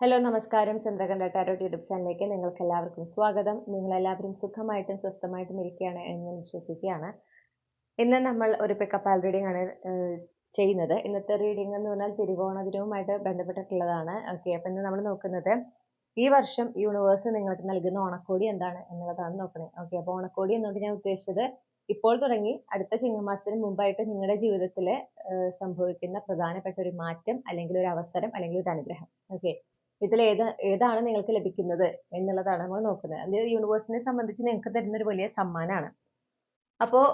Hello നമസ്കാരം. Chandrakantha tarot YouTube ചാനലിലേക്ക് നിങ്ങൾക്ക് എല്ലാവർക്കും സ്വാഗതം. നിങ്ങൾ എല്ലാവരും സുഖമായിട്ടും സ്വസ്ഥമായിട്ടും ഇരിക്കുകയാണ് എന്ന് ഞാൻ വിശ്വസിക്കുകയാണ്. ഇന്ന് നമ്മൾ ഒരു പിക്കപ്പ് റീഡിംഗ് ആണ് ചെയ്യുന്നത്. ഇന്നത്തെ റീഡിംഗ് എന്ന് പറഞ്ഞാൽ തിരുവോണ ദിനവുമായിട്ട് ബന്ധപ്പെട്ടിട്ടുള്ളതാണ്. ഓക്കെ അപ്പം ഇന്ന് നമ്മൾ നോക്കുന്നത് ഈ വർഷം യൂണിവേഴ്സ് നിങ്ങൾക്ക് നൽകുന്ന ഓണക്കോടി എന്താണ് എന്നുള്ളതാണ് നോക്കുന്നത് ഓക്കെ അപ്പോൾ ഓണക്കോടി എന്നുകൊണ്ട് ഞാൻ ഉദ്ദേശിച്ചത് ഇപ്പോൾ തുടങ്ങി അടുത്ത ചിങ്ങമാസത്തിന് മുമ്പായിട്ട് നിങ്ങളുടെ ജീവിതത്തിൽ സംഭവിക്കുന്ന പ്രധാനപ്പെട്ട ഒരു മാറ്റം അല്ലെങ്കിൽ ഒരു അവസരം അല്ലെങ്കിൽ ഒരു അനുഗ്രഹം. ഓക്കെ ഇതിൽ ഏത് ഏതാണ് നിങ്ങൾക്ക് ലഭിക്കുന്നത് എന്നുള്ളതാണ് നമ്മൾ നോക്കുന്നത്. അത് യൂണിവേഴ്സിനെ സംബന്ധിച്ച് നിങ്ങൾക്ക് തരുന്ന ഒരു വലിയ സമ്മാനമാണ് അപ്പോൾ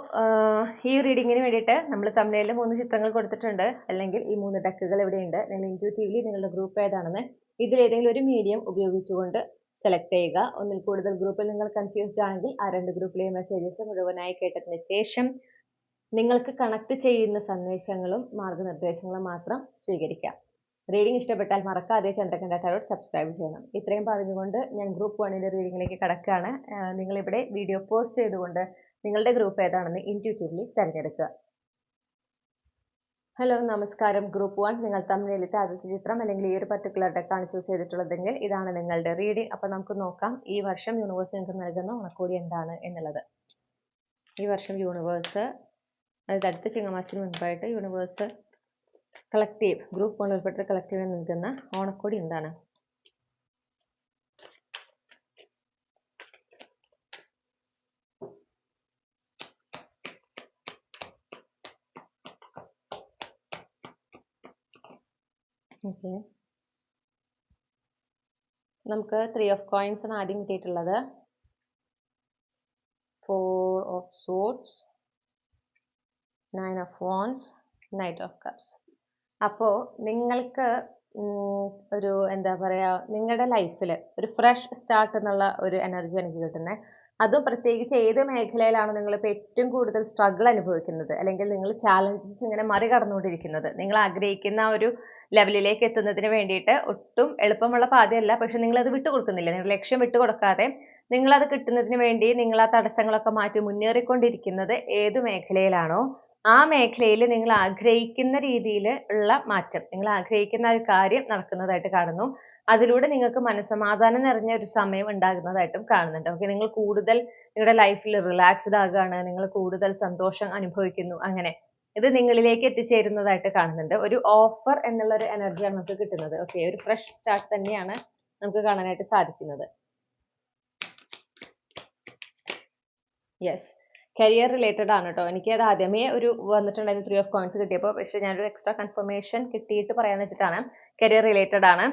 ഈ റീഡിങ്ങിന് വേണ്ടിയിട്ട് നമ്മൾ തമിഴിൽ മൂന്ന് ചിത്രങ്ങൾ കൊടുത്തിട്ടുണ്ട്. അല്ലെങ്കിൽ ഈ മൂന്ന് ഡക്കുകൾ ഇവിടെയുണ്ട്. നിങ്ങൾ ഇൻക്യൂറ്റീവ്ലി നിങ്ങളുടെ ഗ്രൂപ്പ് ഏതാണെന്ന് ഇതിലേതെങ്കിലും ഒരു മീഡിയം ഉപയോഗിച്ചുകൊണ്ട് സെലക്ട് ചെയ്യുക. ഒന്നിൽ കൂടുതൽ ഗ്രൂപ്പിൽ നിങ്ങൾ കൺഫ്യൂസ്ഡ് ആണെങ്കിൽ ആ രണ്ട് ഗ്രൂപ്പിലെ മെസ്സേജസ് മുഴുവനായി കേട്ടതിന് ശേഷം നിങ്ങൾക്ക് കണക്ട് ചെയ്യുന്ന സന്ദേശങ്ങളും മാർഗനിർദ്ദേശങ്ങളും മാത്രം സ്വീകരിക്കാം. റീഡിംഗ് ഇഷ്ടപ്പെട്ടാൽ മറക്കാതെ ചന്ദ്രകണ്ഠ ടാരോട്ട് സബ്സ്ക്രൈബ് ചെയ്യണം. ഇത്രയും പറഞ്ഞുകൊണ്ട് ഞാൻ ഗ്രൂപ്പ് വണ്ണിന്റെ റീഡിങ്ങിലേക്ക് കടക്കുകയാണ്. നിങ്ങളിവിടെ വീഡിയോ പോസ്റ്റ് ചെയ്തുകൊണ്ട് നിങ്ങളുടെ ഗ്രൂപ്പ് ഏതാണെന്ന് ഇന്റ്യൂട്ടീവ്ലി തിരഞ്ഞെടുക്കുക. ഹലോ നമസ്കാരം. ഗ്രൂപ്പ് വൺ നിങ്ങൾ തമിഴിലത്തെ ആദ്യത്തെ ചിത്രം അല്ലെങ്കിൽ ഈ ഒരു പർട്ടിക്കുലർ ഡെക്കാണ് ചൂസ് ചെയ്തിട്ടുള്ളതെങ്കിൽ ഇതാണ് നിങ്ങളുടെ റീഡിംഗ് അപ്പോൾ നമുക്ക് നോക്കാം ഈ വർഷം യൂണിവേഴ്സ് നിങ്ങൾക്ക് നൽകുന്ന ഉണക്കൂടി എന്താണ് എന്നുള്ളത്. ഈ വർഷം യൂണിവേഴ്സ് അതായത് അടുത്ത ചിങ്ങമാസത്തിന് മുൻപായിട്ട് യൂണിവേഴ്സ് കളക്റ്റീവ് ഗ്രൂപ്പ് വൺ ഉൾപ്പെട്ട കളക്റ്റീവിന് നൽകുന്ന ഓണക്കോടി എന്താണ് ഓക്കെ നമുക്ക് ത്രീ ഓഫ് കോയിൻസ് ആണ് ആദ്യം കിട്ടിയിട്ടുള്ളത് four of swords nine of wands knight of cups അപ്പോൾ നിങ്ങൾക്ക് ഒരു എന്താ പറയുക നിങ്ങളുടെ ലൈഫിൽ ഒരു ഫ്രഷ് സ്റ്റാർട്ട് എന്നുള്ള ഒരു എനർജി എനിക്ക് കിട്ടുന്നത് അതും പ്രത്യേകിച്ച് ഏത് മേഖലയിലാണ് നിങ്ങളിപ്പോൾ ഏറ്റവും കൂടുതൽ സ്ട്രഗിൾ അനുഭവിക്കുന്നത്? അല്ലെങ്കിൽ നിങ്ങൾ ചാലഞ്ചസ് ഇങ്ങനെ മറികടന്നുകൊണ്ടിരിക്കുന്നത്? നിങ്ങൾ ആഗ്രഹിക്കുന്ന ഒരു ലെവലിലേക്ക് എത്തുന്നതിന് വേണ്ടിയിട്ട് ഒട്ടും എളുപ്പമുള്ള പാതയല്ല. പക്ഷെ നിങ്ങൾ അത് വിട്ടുകൊടുക്കുന്നില്ല. നിങ്ങൾ ലക്ഷ്യം വിട്ടുകൊടുക്കാതെ നിങ്ങൾ അത് കിട്ടുന്നതിന് വേണ്ടി നിങ്ങൾ ആ തടസ്സങ്ങളൊക്കെ മാറ്റി മുന്നേറിക്കൊണ്ടിരിക്കുന്നത് ഏത് മേഖലയിലാണോ ആ മേഖലയിൽ നിങ്ങൾ ആഗ്രഹിക്കുന്ന രീതിയിൽ ഉള്ള മാറ്റം നിങ്ങൾ ആഗ്രഹിക്കുന്ന ഒരു കാര്യം നടക്കുന്നതായിട്ട് കാണുന്നു. അതിലൂടെ നിങ്ങൾക്ക് മനസ്സമാധാനം നിറഞ്ഞ ഒരു സമയം ഉണ്ടാകുന്നതായിട്ടും കാണുന്നുണ്ട്. ഓക്കെ നിങ്ങൾ കൂടുതൽ നിങ്ങളുടെ ലൈഫിൽ റിലാക്സ്ഡ് ആകുകയാണ് നിങ്ങൾ കൂടുതൽ സന്തോഷം അനുഭവിക്കുന്നു അങ്ങനെ. ഇത് നിങ്ങളിലേക്ക് എത്തിച്ചേരുന്നതായിട്ട് കാണുന്നുണ്ട്. ഒരു ഓഫർ എന്നുള്ള ഒരു എനർജിയാണ് നമുക്ക് കിട്ടുന്നത്. ഓക്കെ ഒരു ഫ്രഷ് സ്റ്റാർട്ട് തന്നെയാണ് നമുക്ക് കാണാനായിട്ട് സാധിക്കുന്നത്. യെസ് കരിയർ റിലേറ്റഡ് ആണ് കേട്ടോ എനിക്ക് അത് ആദ്യമേ ഒരു വന്നിട്ടുണ്ടായിരുന്നു ത്രീ ഓഫ് കോയിൻസ് കിട്ടിയപ്പോൾ പക്ഷേ ഞാനൊരു എക്സ്ട്രാ കൺഫർമേഷൻ കിട്ടിയിട്ട് പറയാന്ന് വെച്ചിട്ടാണ് കരിയർ റിലേറ്റഡ് ആണ്.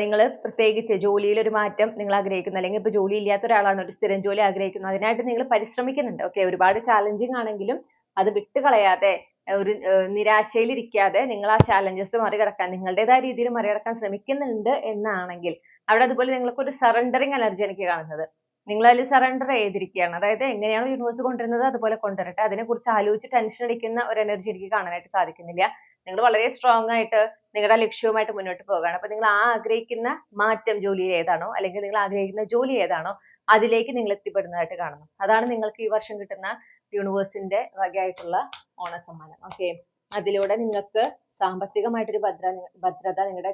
നിങ്ങൾ പ്രത്യേകിച്ച് ജോലിയിൽ ഒരു മാറ്റം നിങ്ങൾ ആഗ്രഹിക്കുന്നു. അല്ലെങ്കിൽ ഇപ്പോൾ ജോലി ഇല്ലാത്ത ഒരാളാണ് ഒരു സ്ഥിരം ജോലി ആഗ്രഹിക്കുന്നത് അതിനായിട്ട് നിങ്ങൾ പരിശ്രമിക്കുന്നുണ്ട്. ഓക്കെ ഒരുപാട് ചാലഞ്ചിങ് ആണെങ്കിലും അത് വിട്ടുകളയാതെ ഒരു നിരാശയിലിരിക്കാതെ നിങ്ങൾ ആ ചാലഞ്ചസ് മറികടക്കാൻ നിങ്ങളുടേതായ രീതിയിൽ മറികടക്കാൻ ശ്രമിക്കുന്നുണ്ട് എന്നാണെങ്കിൽ അവിടെ അതുപോലെ നിങ്ങൾക്ക് ഒരു സറണ്ടറിങ് എനർജി എനിക്ക് കാണുന്നത്. നിങ്ങൾ അതിൽ സറണ്ടർ ചെയ്തിരിക്കുകയാണ്. അതായത് എങ്ങനെയാണോ യൂണിവേഴ്സ് കൊണ്ടുവരുന്നത് അതുപോലെ കൊണ്ടുവരട്ടെ. അതിനെക്കുറിച്ച് ആലോചിച്ച് ടെൻഷൻ അടിക്കുന്ന ഒരു എനർജി എനിക്ക് കാണാനായിട്ട് സാധിക്കുന്നില്ല. നിങ്ങൾ വളരെ സ്ട്രോങ് ആയിട്ട് നിങ്ങളുടെ ലക്ഷ്യവുമായിട്ട് മുന്നോട്ട് പോകുകയാണ് അപ്പോൾ നിങ്ങൾ ആഗ്രഹിക്കുന്ന മാറ്റം ജോലിയിൽ ഏതാണോ അല്ലെങ്കിൽ നിങ്ങൾ ആഗ്രഹിക്കുന്ന ജോലി ഏതാണോ അതിലേക്ക് നിങ്ങൾ എത്തിപ്പെടുന്നതായിട്ട് കാണുന്നു. അതാണ് നിങ്ങൾക്ക് ഈ വർഷം കിട്ടുന്ന യൂണിവേഴ്സിന്റെ വകയായിട്ടുള്ള ഓണസമ്മാനം. ഓക്കെ അതിലൂടെ നിങ്ങൾക്ക് സാമ്പത്തികമായിട്ട് ഒരു ഭദ്ര ഭദ്രത നിങ്ങളുടെ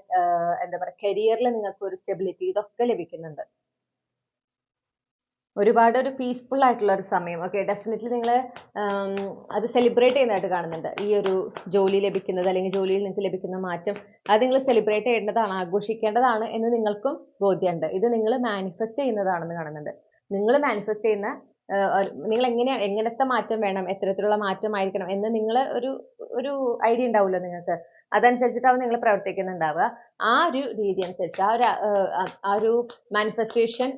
എന്താ പറയുക കരിയറിൽ നിങ്ങൾക്ക് ഒരു സ്റ്റെബിലിറ്റി ഇതൊക്കെ ലഭിക്കുന്നുണ്ട്. ഒരുപാട് ഒരു പീസ്ഫുൾ ആയിട്ടുള്ള ഒരു സമയം. ഓക്കെ ഡെഫിനറ്റ്ലി നിങ്ങൾ അത് സെലിബ്രേറ്റ് ചെയ്യുന്നതായിട്ട് കാണുന്നുണ്ട്. ഈ ഒരു ജോലി ലഭിക്കുന്നത് അല്ലെങ്കിൽ ജോലിയിൽ നിങ്ങൾക്ക് ലഭിക്കുന്ന മാറ്റം അത് നിങ്ങൾ സെലിബ്രേറ്റ് ചെയ്യേണ്ടതാണ് ആഘോഷിക്കേണ്ടതാണ് എന്ന് നിങ്ങൾക്കും ബോധ്യമുണ്ട്. ഇത് നിങ്ങൾ മാനിഫെസ്റ്റ് ചെയ്യുന്നതാണെന്ന് കാണുന്നുണ്ട്. നിങ്ങൾ മാനിഫെസ്റ്റ് ചെയ്യുന്ന നിങ്ങൾ എങ്ങനെ എങ്ങനത്തെ മാറ്റം വേണം എത്തരത്തിലുള്ള മാറ്റമായിരിക്കണം എന്ന് നിങ്ങൾ ഒരു ഒരു ഐഡിയ ഉണ്ടാവുമല്ലോ നിങ്ങൾക്ക്. അതനുസരിച്ചിട്ടാവും നിങ്ങൾ പ്രവർത്തിക്കുന്നുണ്ടാവുക. ആ ഒരു രീതി അനുസരിച്ച് ആ ഒരു ആ ഒരു മാനിഫെസ്റ്റേഷൻ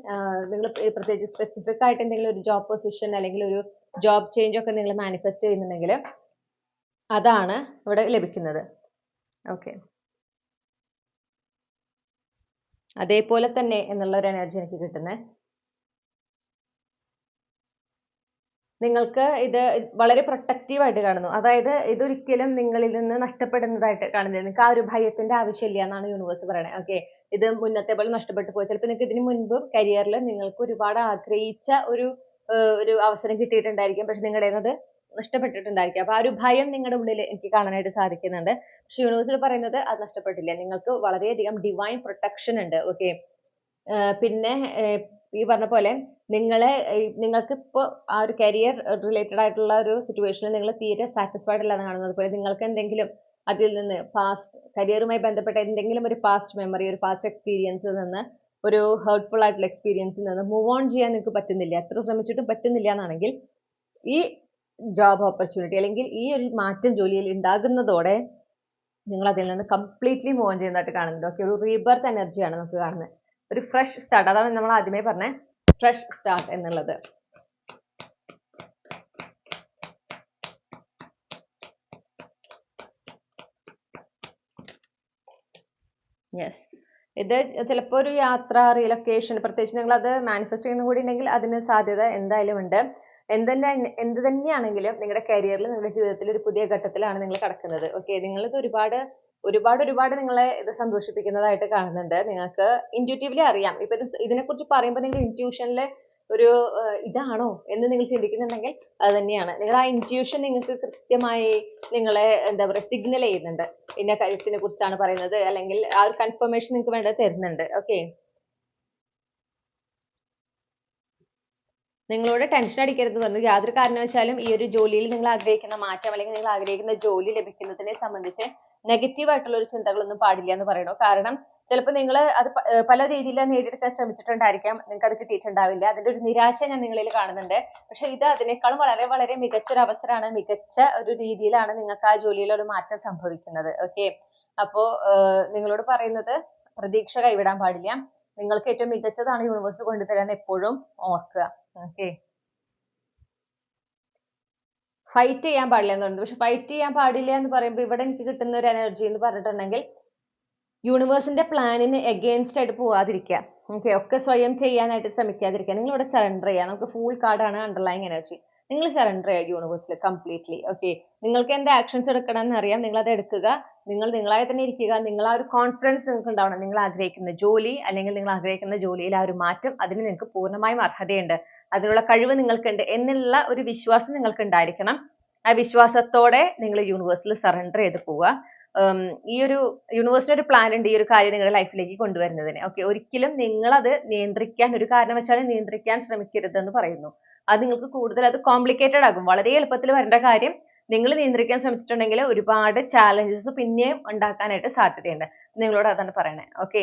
നിങ്ങൾ പ്രത്യേകിച്ച് സ്പെസിഫിക് ആയിട്ട് എന്തെങ്കിലും ഒരു ജോബ് പൊസിഷൻ അല്ലെങ്കിൽ ഒരു ജോബ് ചേഞ്ച് ഒക്കെ നിങ്ങൾ മാനിഫെസ്റ്റ് ചെയ്യുന്നുണ്ടെങ്കിൽ അതാണ് ഇവിടെ ലഭിക്കുന്നത്. ഓക്കെ അതേപോലെ തന്നെ എന്നുള്ള ഒരു എനർജി എനിക്ക് കിട്ടുന്നത് നിങ്ങൾക്ക് ഇത് വളരെ പ്രൊട്ടക്റ്റീവായിട്ട് കാണുന്നു. അതായത് ഇതൊരിക്കലും നിങ്ങളിൽ നിന്ന് നഷ്ടപ്പെടുന്നതായിട്ട് കാണുന്നില്ല. നിങ്ങൾക്ക് ആ ഒരു ഭയത്തിന്റെ ആവശ്യമില്ല എന്നാണ് യൂണിവേഴ്സ് പറയുന്നത് ഓക്കെ ഇത് മുന്നത്തെ പോലെ നഷ്ടപ്പെട്ടു പോയി. ചിലപ്പോൾ നിങ്ങൾക്ക് ഇതിന് മുൻപ് കരിയറിൽ നിങ്ങൾക്ക് ഒരുപാട് ആഗ്രഹിച്ച ഒരു ഒരു അവസരം കിട്ടിയിട്ടുണ്ടായിരിക്കും. പക്ഷെ നിങ്ങളുടെ അത് നഷ്ടപ്പെട്ടിട്ടുണ്ടായിരിക്കും. അപ്പൊ ആ ഒരു ഭയം നിങ്ങളുടെ ഉള്ളിൽ എനിക്ക് കാണാനായിട്ട് സാധിക്കുന്നുണ്ട്. പക്ഷെ യൂണിവേഴ്സിൽ പറയുന്നത് അത് നഷ്ടപ്പെട്ടില്ല. നിങ്ങൾക്ക് വളരെയധികം ഡിവൈൻ പ്രൊട്ടക്ഷൻ ഉണ്ട്. ഓക്കെ പിന്നെ ഈ പറഞ്ഞ പോലെ നിങ്ങളെ നിങ്ങൾക്ക് ഇപ്പോൾ ആ ഒരു കരിയർ റിലേറ്റഡ് ആയിട്ടുള്ള ഒരു സിറ്റുവേഷനിൽ നിങ്ങൾ തീരെ സാറ്റിസ്ഫൈഡ് അല്ലാന്ന് കാണുന്നത്. പോലെ നിങ്ങൾക്ക് എന്തെങ്കിലും അതിൽ നിന്ന് പാസ്റ്റ് കരിയറുമായി ബന്ധപ്പെട്ട എന്തെങ്കിലും ഒരു പാസ്റ്റ് മെമ്മറി ഒരു പാസ്റ്റ് എക്സ്പീരിയൻസിൽ നിന്ന് ഒരു ഹേർട്ട്ഫുൾ ആയിട്ടുള്ള എക്സ്പീരിയൻസിൽ നിന്ന് മൂവ് ഓൺ ചെയ്യാൻ നിങ്ങൾക്ക് പറ്റുന്നില്ല. എത്ര ശ്രമിച്ചിട്ടും പറ്റുന്നില്ല എന്നാണെങ്കിൽ ഈ ജോബ് ഓപ്പർച്യൂണിറ്റി അല്ലെങ്കിൽ ഈ ഒരു മാറ്റം ജോലിയിൽ ഉണ്ടാകുന്നതോടെ നിങ്ങൾ അതിൽ നിന്ന് കംപ്ലീറ്റ്ലി മൂവ് ഓൺ ചെയ്യുന്നതായിട്ട് കാണുന്നുണ്ട്. ഓക്കെ ഒരു റീബർത്ത് എനർജിയാണ് നമുക്ക് കാണുന്നത്. ഒരു ഫ്രഷ് സ്റ്റാർട്ട് അതാണ് നമ്മൾ ആദ്യമേ പറഞ്ഞ ഫ്രഷ് സ്റ്റാർട്ട് എന്നുള്ളത്. യെസ് ഇത് ചിലപ്പോൾ ഒരു യാത്ര റീലൊക്കേഷൻ പ്രത്യേകിച്ച് നിങ്ങൾ അത് മാനിഫെസ്റ്റ് ചെയ്യുന്ന കൂടി ഉണ്ടെങ്കിൽ അതിന് സാധ്യത എന്തായാലും ഉണ്ട്. എന്തെന്നെ എന്ത് തന്നെയാണെങ്കിലും നിങ്ങളുടെ കരിയറിൽ നിങ്ങളുടെ ജീവിതത്തിൽ ഒരു പുതിയ ഘട്ടത്തിലാണ് നിങ്ങൾ കടക്കുന്നത്. ഓക്കെ നിങ്ങളിത് ഒരുപാട് ഒരുപാട് ഒരുപാട് നിങ്ങളെ ഇത് സന്തോഷിപ്പിക്കുന്നതായിട്ട് കാണുന്നുണ്ട്. നിങ്ങൾക്ക് ഇന്റ്യൂട്ടീവ്ലി അറിയാം. ഇപ്പൊ ഇത് ഇതിനെക്കുറിച്ച് പറയുമ്പോൾ നിങ്ങൾ ഇന്റ്യൂഷനിൽ ഒരു ഇതാണോ എന്ന് നിങ്ങൾ ചിന്തിക്കുന്നുണ്ടെങ്കിൽ അത് തന്നെയാണ്. നിങ്ങൾ ആ ഇന്റ്യൂഷൻ നിങ്ങൾക്ക് കൃത്യമായി നിങ്ങളെ എന്താ പറയുക സിഗ്നൽ ചെയ്യുന്നുണ്ട്. ഇന്ന കാര്യത്തിനെ കുറിച്ചാണ് പറയുന്നത്. അല്ലെങ്കിൽ ആ ഒരു കൺഫർമേഷൻ നിങ്ങൾക്ക് വേണ്ടത് തരുന്നുണ്ട്. ഓക്കെ നിങ്ങളോട് ടെൻഷൻ അടിക്കരുത് പറഞ്ഞു യാതൊരു കാരണവശാലും ഈ ഒരു ജോലിയിൽ നിങ്ങൾ ആഗ്രഹിക്കുന്ന മാറ്റം അല്ലെങ്കിൽ നിങ്ങൾ ആഗ്രഹിക്കുന്ന ജോലി ലഭിക്കുന്നതിനെ സംബന്ധിച്ച് നെഗറ്റീവ് ആയിട്ടുള്ള ഒരു ചിന്തകളൊന്നും പാടില്ല എന്ന് പറയണു? കാരണം ചിലപ്പോൾ നിങ്ങൾ അത് പല രീതിയിൽ നേടിയെടുക്കാൻ ശ്രമിച്ചിട്ടുണ്ടായിരിക്കാം. നിങ്ങൾക്ക് അത് കിട്ടിയിട്ടുണ്ടാവില്ല. അതിന്റെ ഒരു നിരാശ ഞാൻ നിങ്ങളിൽ കാണുന്നുണ്ട്. പക്ഷെ ഇത് അതിനേക്കാളും വളരെ വളരെ മികച്ച ഒരു അവസരമാണ് മികച്ച ഒരു രീതിയിലാണ് നിങ്ങൾക്ക് ആ ജോലിയിൽ ഒരു മാറ്റം സംഭവിക്കുന്നത്. ഓക്കെ അപ്പോ നിങ്ങളോട് പറയുന്നത് പ്രതീക്ഷ കൈവിടാൻ പാടില്ല. നിങ്ങൾക്ക് ഏറ്റവും മികച്ചതാണ് യൂണിവേഴ്സ് കൊണ്ടുതരാൻ എപ്പോഴും ഓർക്കുക. ഓക്കെ ഫൈറ്റ് ചെയ്യാൻ പാടില്ല എന്ന് പറയുന്നത് പക്ഷെ ഫൈറ്റ് ചെയ്യാൻ പാടില്ല എന്ന് പറയുമ്പോൾ ഇവിടെ എനിക്ക് കിട്ടുന്ന ഒരു എനർജി എന്ന് പറഞ്ഞിട്ടുണ്ടെങ്കിൽ യൂണിവേഴ്സിന്റെ പ്ലാനിന് എഗെയിൻസ്റ്റ് ആയിട്ട് പോവാതിരിക്കുക. ഓക്കെ ഒക്കെ സ്വയം ചെയ്യാനായിട്ട് ശ്രമിക്കാതിരിക്കുക. നിങ്ങൾ ഇവിടെ സറണ്ടർ ചെയ്യുക. നമുക്ക് ഫുൾ കാർഡാണ് അണ്ടർലൈങ് എനർജി നിങ്ങൾ സറണ്ടർ ചെയ്യുക യൂണിവേഴ്സിൽ കംപ്ലീറ്റ്ലി ഓക്കെ നിങ്ങൾക്ക് എന്ത് ആക്ഷൻസ് എടുക്കണം എന്നറിയാം നിങ്ങൾ അത് എടുക്കുക. നിങ്ങൾ നിങ്ങളായി തന്നെ ഇരിക്കുക. നിങ്ങൾ ആ ഒരു കോൺഫിഡൻസ് നിങ്ങൾക്ക് ഉണ്ടാവണം. നിങ്ങൾ ആഗ്രഹിക്കുന്ന ജോലി അല്ലെങ്കിൽ നിങ്ങൾ ആഗ്രഹിക്കുന്ന ജോലിയിൽ ആ ഒരു മാറ്റം അതിന് നിങ്ങൾക്ക് പൂർണമായും അർഹതയുണ്ട്. അതിനുള്ള കഴിവ് നിങ്ങൾക്കുണ്ട് എന്നുള്ള ഒരു വിശ്വാസം നിങ്ങൾക്ക് ഉണ്ടായിരിക്കണം ആ വിശ്വാസത്തോടെ നിങ്ങൾ യൂണിവേഴ്സിൽ സറണ്ടർ ചെയ്ത് പോവുക. ഈ ഒരു യൂണിവേഴ്സിന് ഒരു പ്ലാൻ ഉണ്ട് ഈ ഒരു കാര്യം നിങ്ങളുടെ ലൈഫിലേക്ക് കൊണ്ടുവരുന്നതിന്. ഓക്കെ ഒരിക്കലും നിങ്ങളത് നിയന്ത്രിക്കാൻ ഒരു കാരണവശാലും നിയന്ത്രിക്കാൻ ശ്രമിക്കരുതെന്ന് പറയുന്നു. അത് നിങ്ങൾക്ക് കൂടുതൽ അത് കോംപ്ലിക്കേറ്റഡ് ആകും. വളരെ എളുപ്പത്തിൽ വരേണ്ട കാര്യം നിങ്ങൾ നിയന്ത്രിക്കാൻ ശ്രമിച്ചിട്ടുണ്ടെങ്കിൽ ഒരുപാട് ചാലഞ്ചസ് പിന്നെയും ഉണ്ടാക്കാനായിട്ട് സാധ്യതയുണ്ട്. നിങ്ങളോട് അതാണ് പറയണേ. ഓക്കെ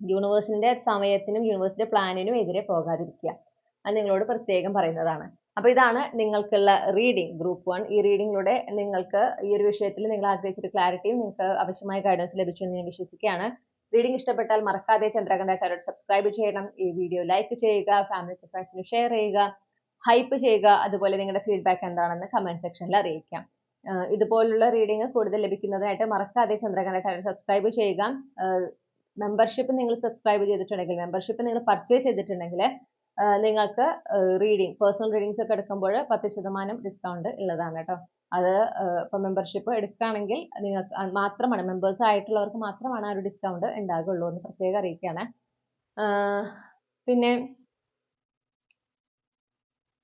യൂണിവേഴ്സിന്റെ സമയത്തിനും യൂണിവേഴ്സിന്റെ പ്ലാനിനും എതിരെ പോകാതിരിക്കുക. അത് നിങ്ങളോട് പ്രത്യേകം പറയുന്നതാണ്. അപ്പോൾ ഇതാണ് നിങ്ങൾക്കുള്ള റീഡിംഗ് ഗ്രൂപ്പ് വൺ ഈ റീഡിങ്ങിലൂടെ നിങ്ങൾക്ക് ഈ ഒരു വിഷയത്തിൽ നിങ്ങൾ ആഗ്രഹിച്ചൊരു ക്ലാരിറ്റിയും നിങ്ങൾക്ക് ആവശ്യമായ ഗൈഡൻസ് ലഭിച്ചു എന്ന് ഞാൻ വിശ്വസിക്കുകയാണ്. റീഡിംഗ് ഇഷ്ടപ്പെട്ടാൽ മറക്കാതെ ചന്ദ്രകണ്ഠ ടാരോട്ട് സബ്സ്ക്രൈബ് ചെയ്യണം. ഈ വീഡിയോ ലൈക്ക് ചെയ്യുക ഫാമിലി ഫ്രണ്ട്സിന് ഷെയർ ചെയ്യുക ഹൈപ്പ് ചെയ്യുക അതുപോലെ നിങ്ങളുടെ ഫീഡ്ബാക്ക് എന്താണെന്ന് കമന്റ് സെക്ഷനിൽ അറിയിക്കാം. ഇതുപോലുള്ള റീഡിംഗ് കൂടുതൽ ലഭിക്കുന്നതിനായിട്ട് മറക്കാതെ ചന്ദ്രകണ്ഠ ടാരോട്ട് സബ്സ്ക്രൈബ് ചെയ്യുക. മെമ്പർഷിപ്പ് നിങ്ങൾ സബ്സ്ക്രൈബ് ചെയ്തിട്ടുണ്ടെങ്കിൽ മെമ്പർഷിപ്പ് നിങ്ങൾ പർച്ചേസ് ചെയ്തിട്ടുണ്ടെങ്കിൽ നിങ്ങൾക്ക് റീഡിംഗ് പേഴ്സണൽ റീഡിങ്സ് ഒക്കെ എടുക്കുമ്പോൾ പത്ത് ശതമാനം ഡിസ്കൗണ്ട് ഉള്ളതാണ് കേട്ടോ. അത് ആഹ് ഇപ്പൊ മെമ്പർഷിപ്പ് എടുക്കുകയാണെങ്കിൽ നിങ്ങൾക്ക് മാത്രമാണ് മെമ്പേഴ്സ് ആയിട്ടുള്ളവർക്ക് മാത്രമാണ് ആ ഒരു ഡിസ്കൗണ്ട് ഉണ്ടാകുള്ളൂ എന്ന് പ്രത്യേകം അറിയിക്കുകയാണ്. പിന്നെ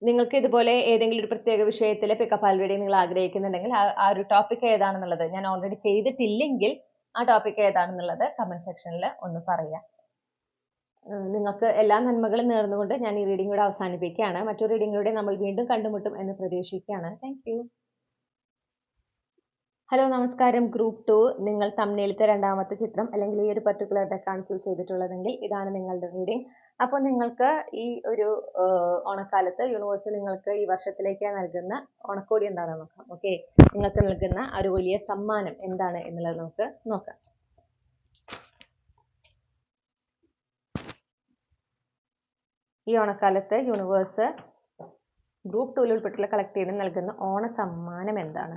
നിങ്ങൾക്ക് ഇതുപോലെ ഏതെങ്കിലും ഒരു പ്രത്യേക വിഷയത്തിൽ പിക്കപ്പ് ആൽറെഡി നിങ്ങൾ ആഗ്രഹിക്കുന്നുണ്ടെങ്കിൽ ആ ഒരു ടോപ്പിക് ഏതാണെന്നുള്ളത് ഞാൻ ഓൾറെഡി ചെയ്തിട്ടില്ലെങ്കിൽ ആ ടോപ്പിക് ഏതാണെന്നുള്ളത് കമന്റ് സെക്ഷനിൽ ഒന്ന് പറയാം. ഏഹ് നിങ്ങൾക്ക് എല്ലാ നന്മകളും നേർന്നുകൊണ്ട് ഞാൻ ഈ റീഡിംഗ് ഇവിടെ അവസാനിപ്പിക്കുകയാണ്. മറ്റൊരു റീഡിംഗിലൂടെ നമ്മൾ വീണ്ടും കണ്ടുമുട്ടും എന്ന് പ്രതീക്ഷിക്കുകയാണ്. താങ്ക് ഹലോ നമസ്കാരം. ഗ്രൂപ്പ് ടു നിങ്ങൾ തമ്മിലത്തെ രണ്ടാമത്തെ ചിത്രം അല്ലെങ്കിൽ ഈ ഒരു പർട്ടിക്കുലർ ഡെക്കാണ് ചൂസ് ചെയ്തിട്ടുള്ളതെങ്കിൽ ഇതാണ് നിങ്ങളുടെ റീഡിംഗ് അപ്പോൾ നിങ്ങൾക്ക് ഈ ഒരു ഓണക്കാലത്ത് യൂണിവേഴ്സ് നിങ്ങൾക്ക് ഈ വർഷത്തിലേക്ക് നൽകുന്ന ഓണക്കോടി എന്താണെന്ന് നോക്കാം. ഓക്കെ നിങ്ങൾക്ക് നൽകുന്ന ഒരു വലിയ സമ്മാനം എന്താണ് എന്നുള്ളത് നമുക്ക് നോക്കാം. ഈ ഓണക്കാലത്ത് യൂണിവേഴ്സ് ഗ്രൂപ്പ് ടൂവിൽ ഉൾപ്പെട്ടുള്ള കളക്ടീവിന് നൽകുന്ന ഓണ സമ്മാനം എന്താണ്?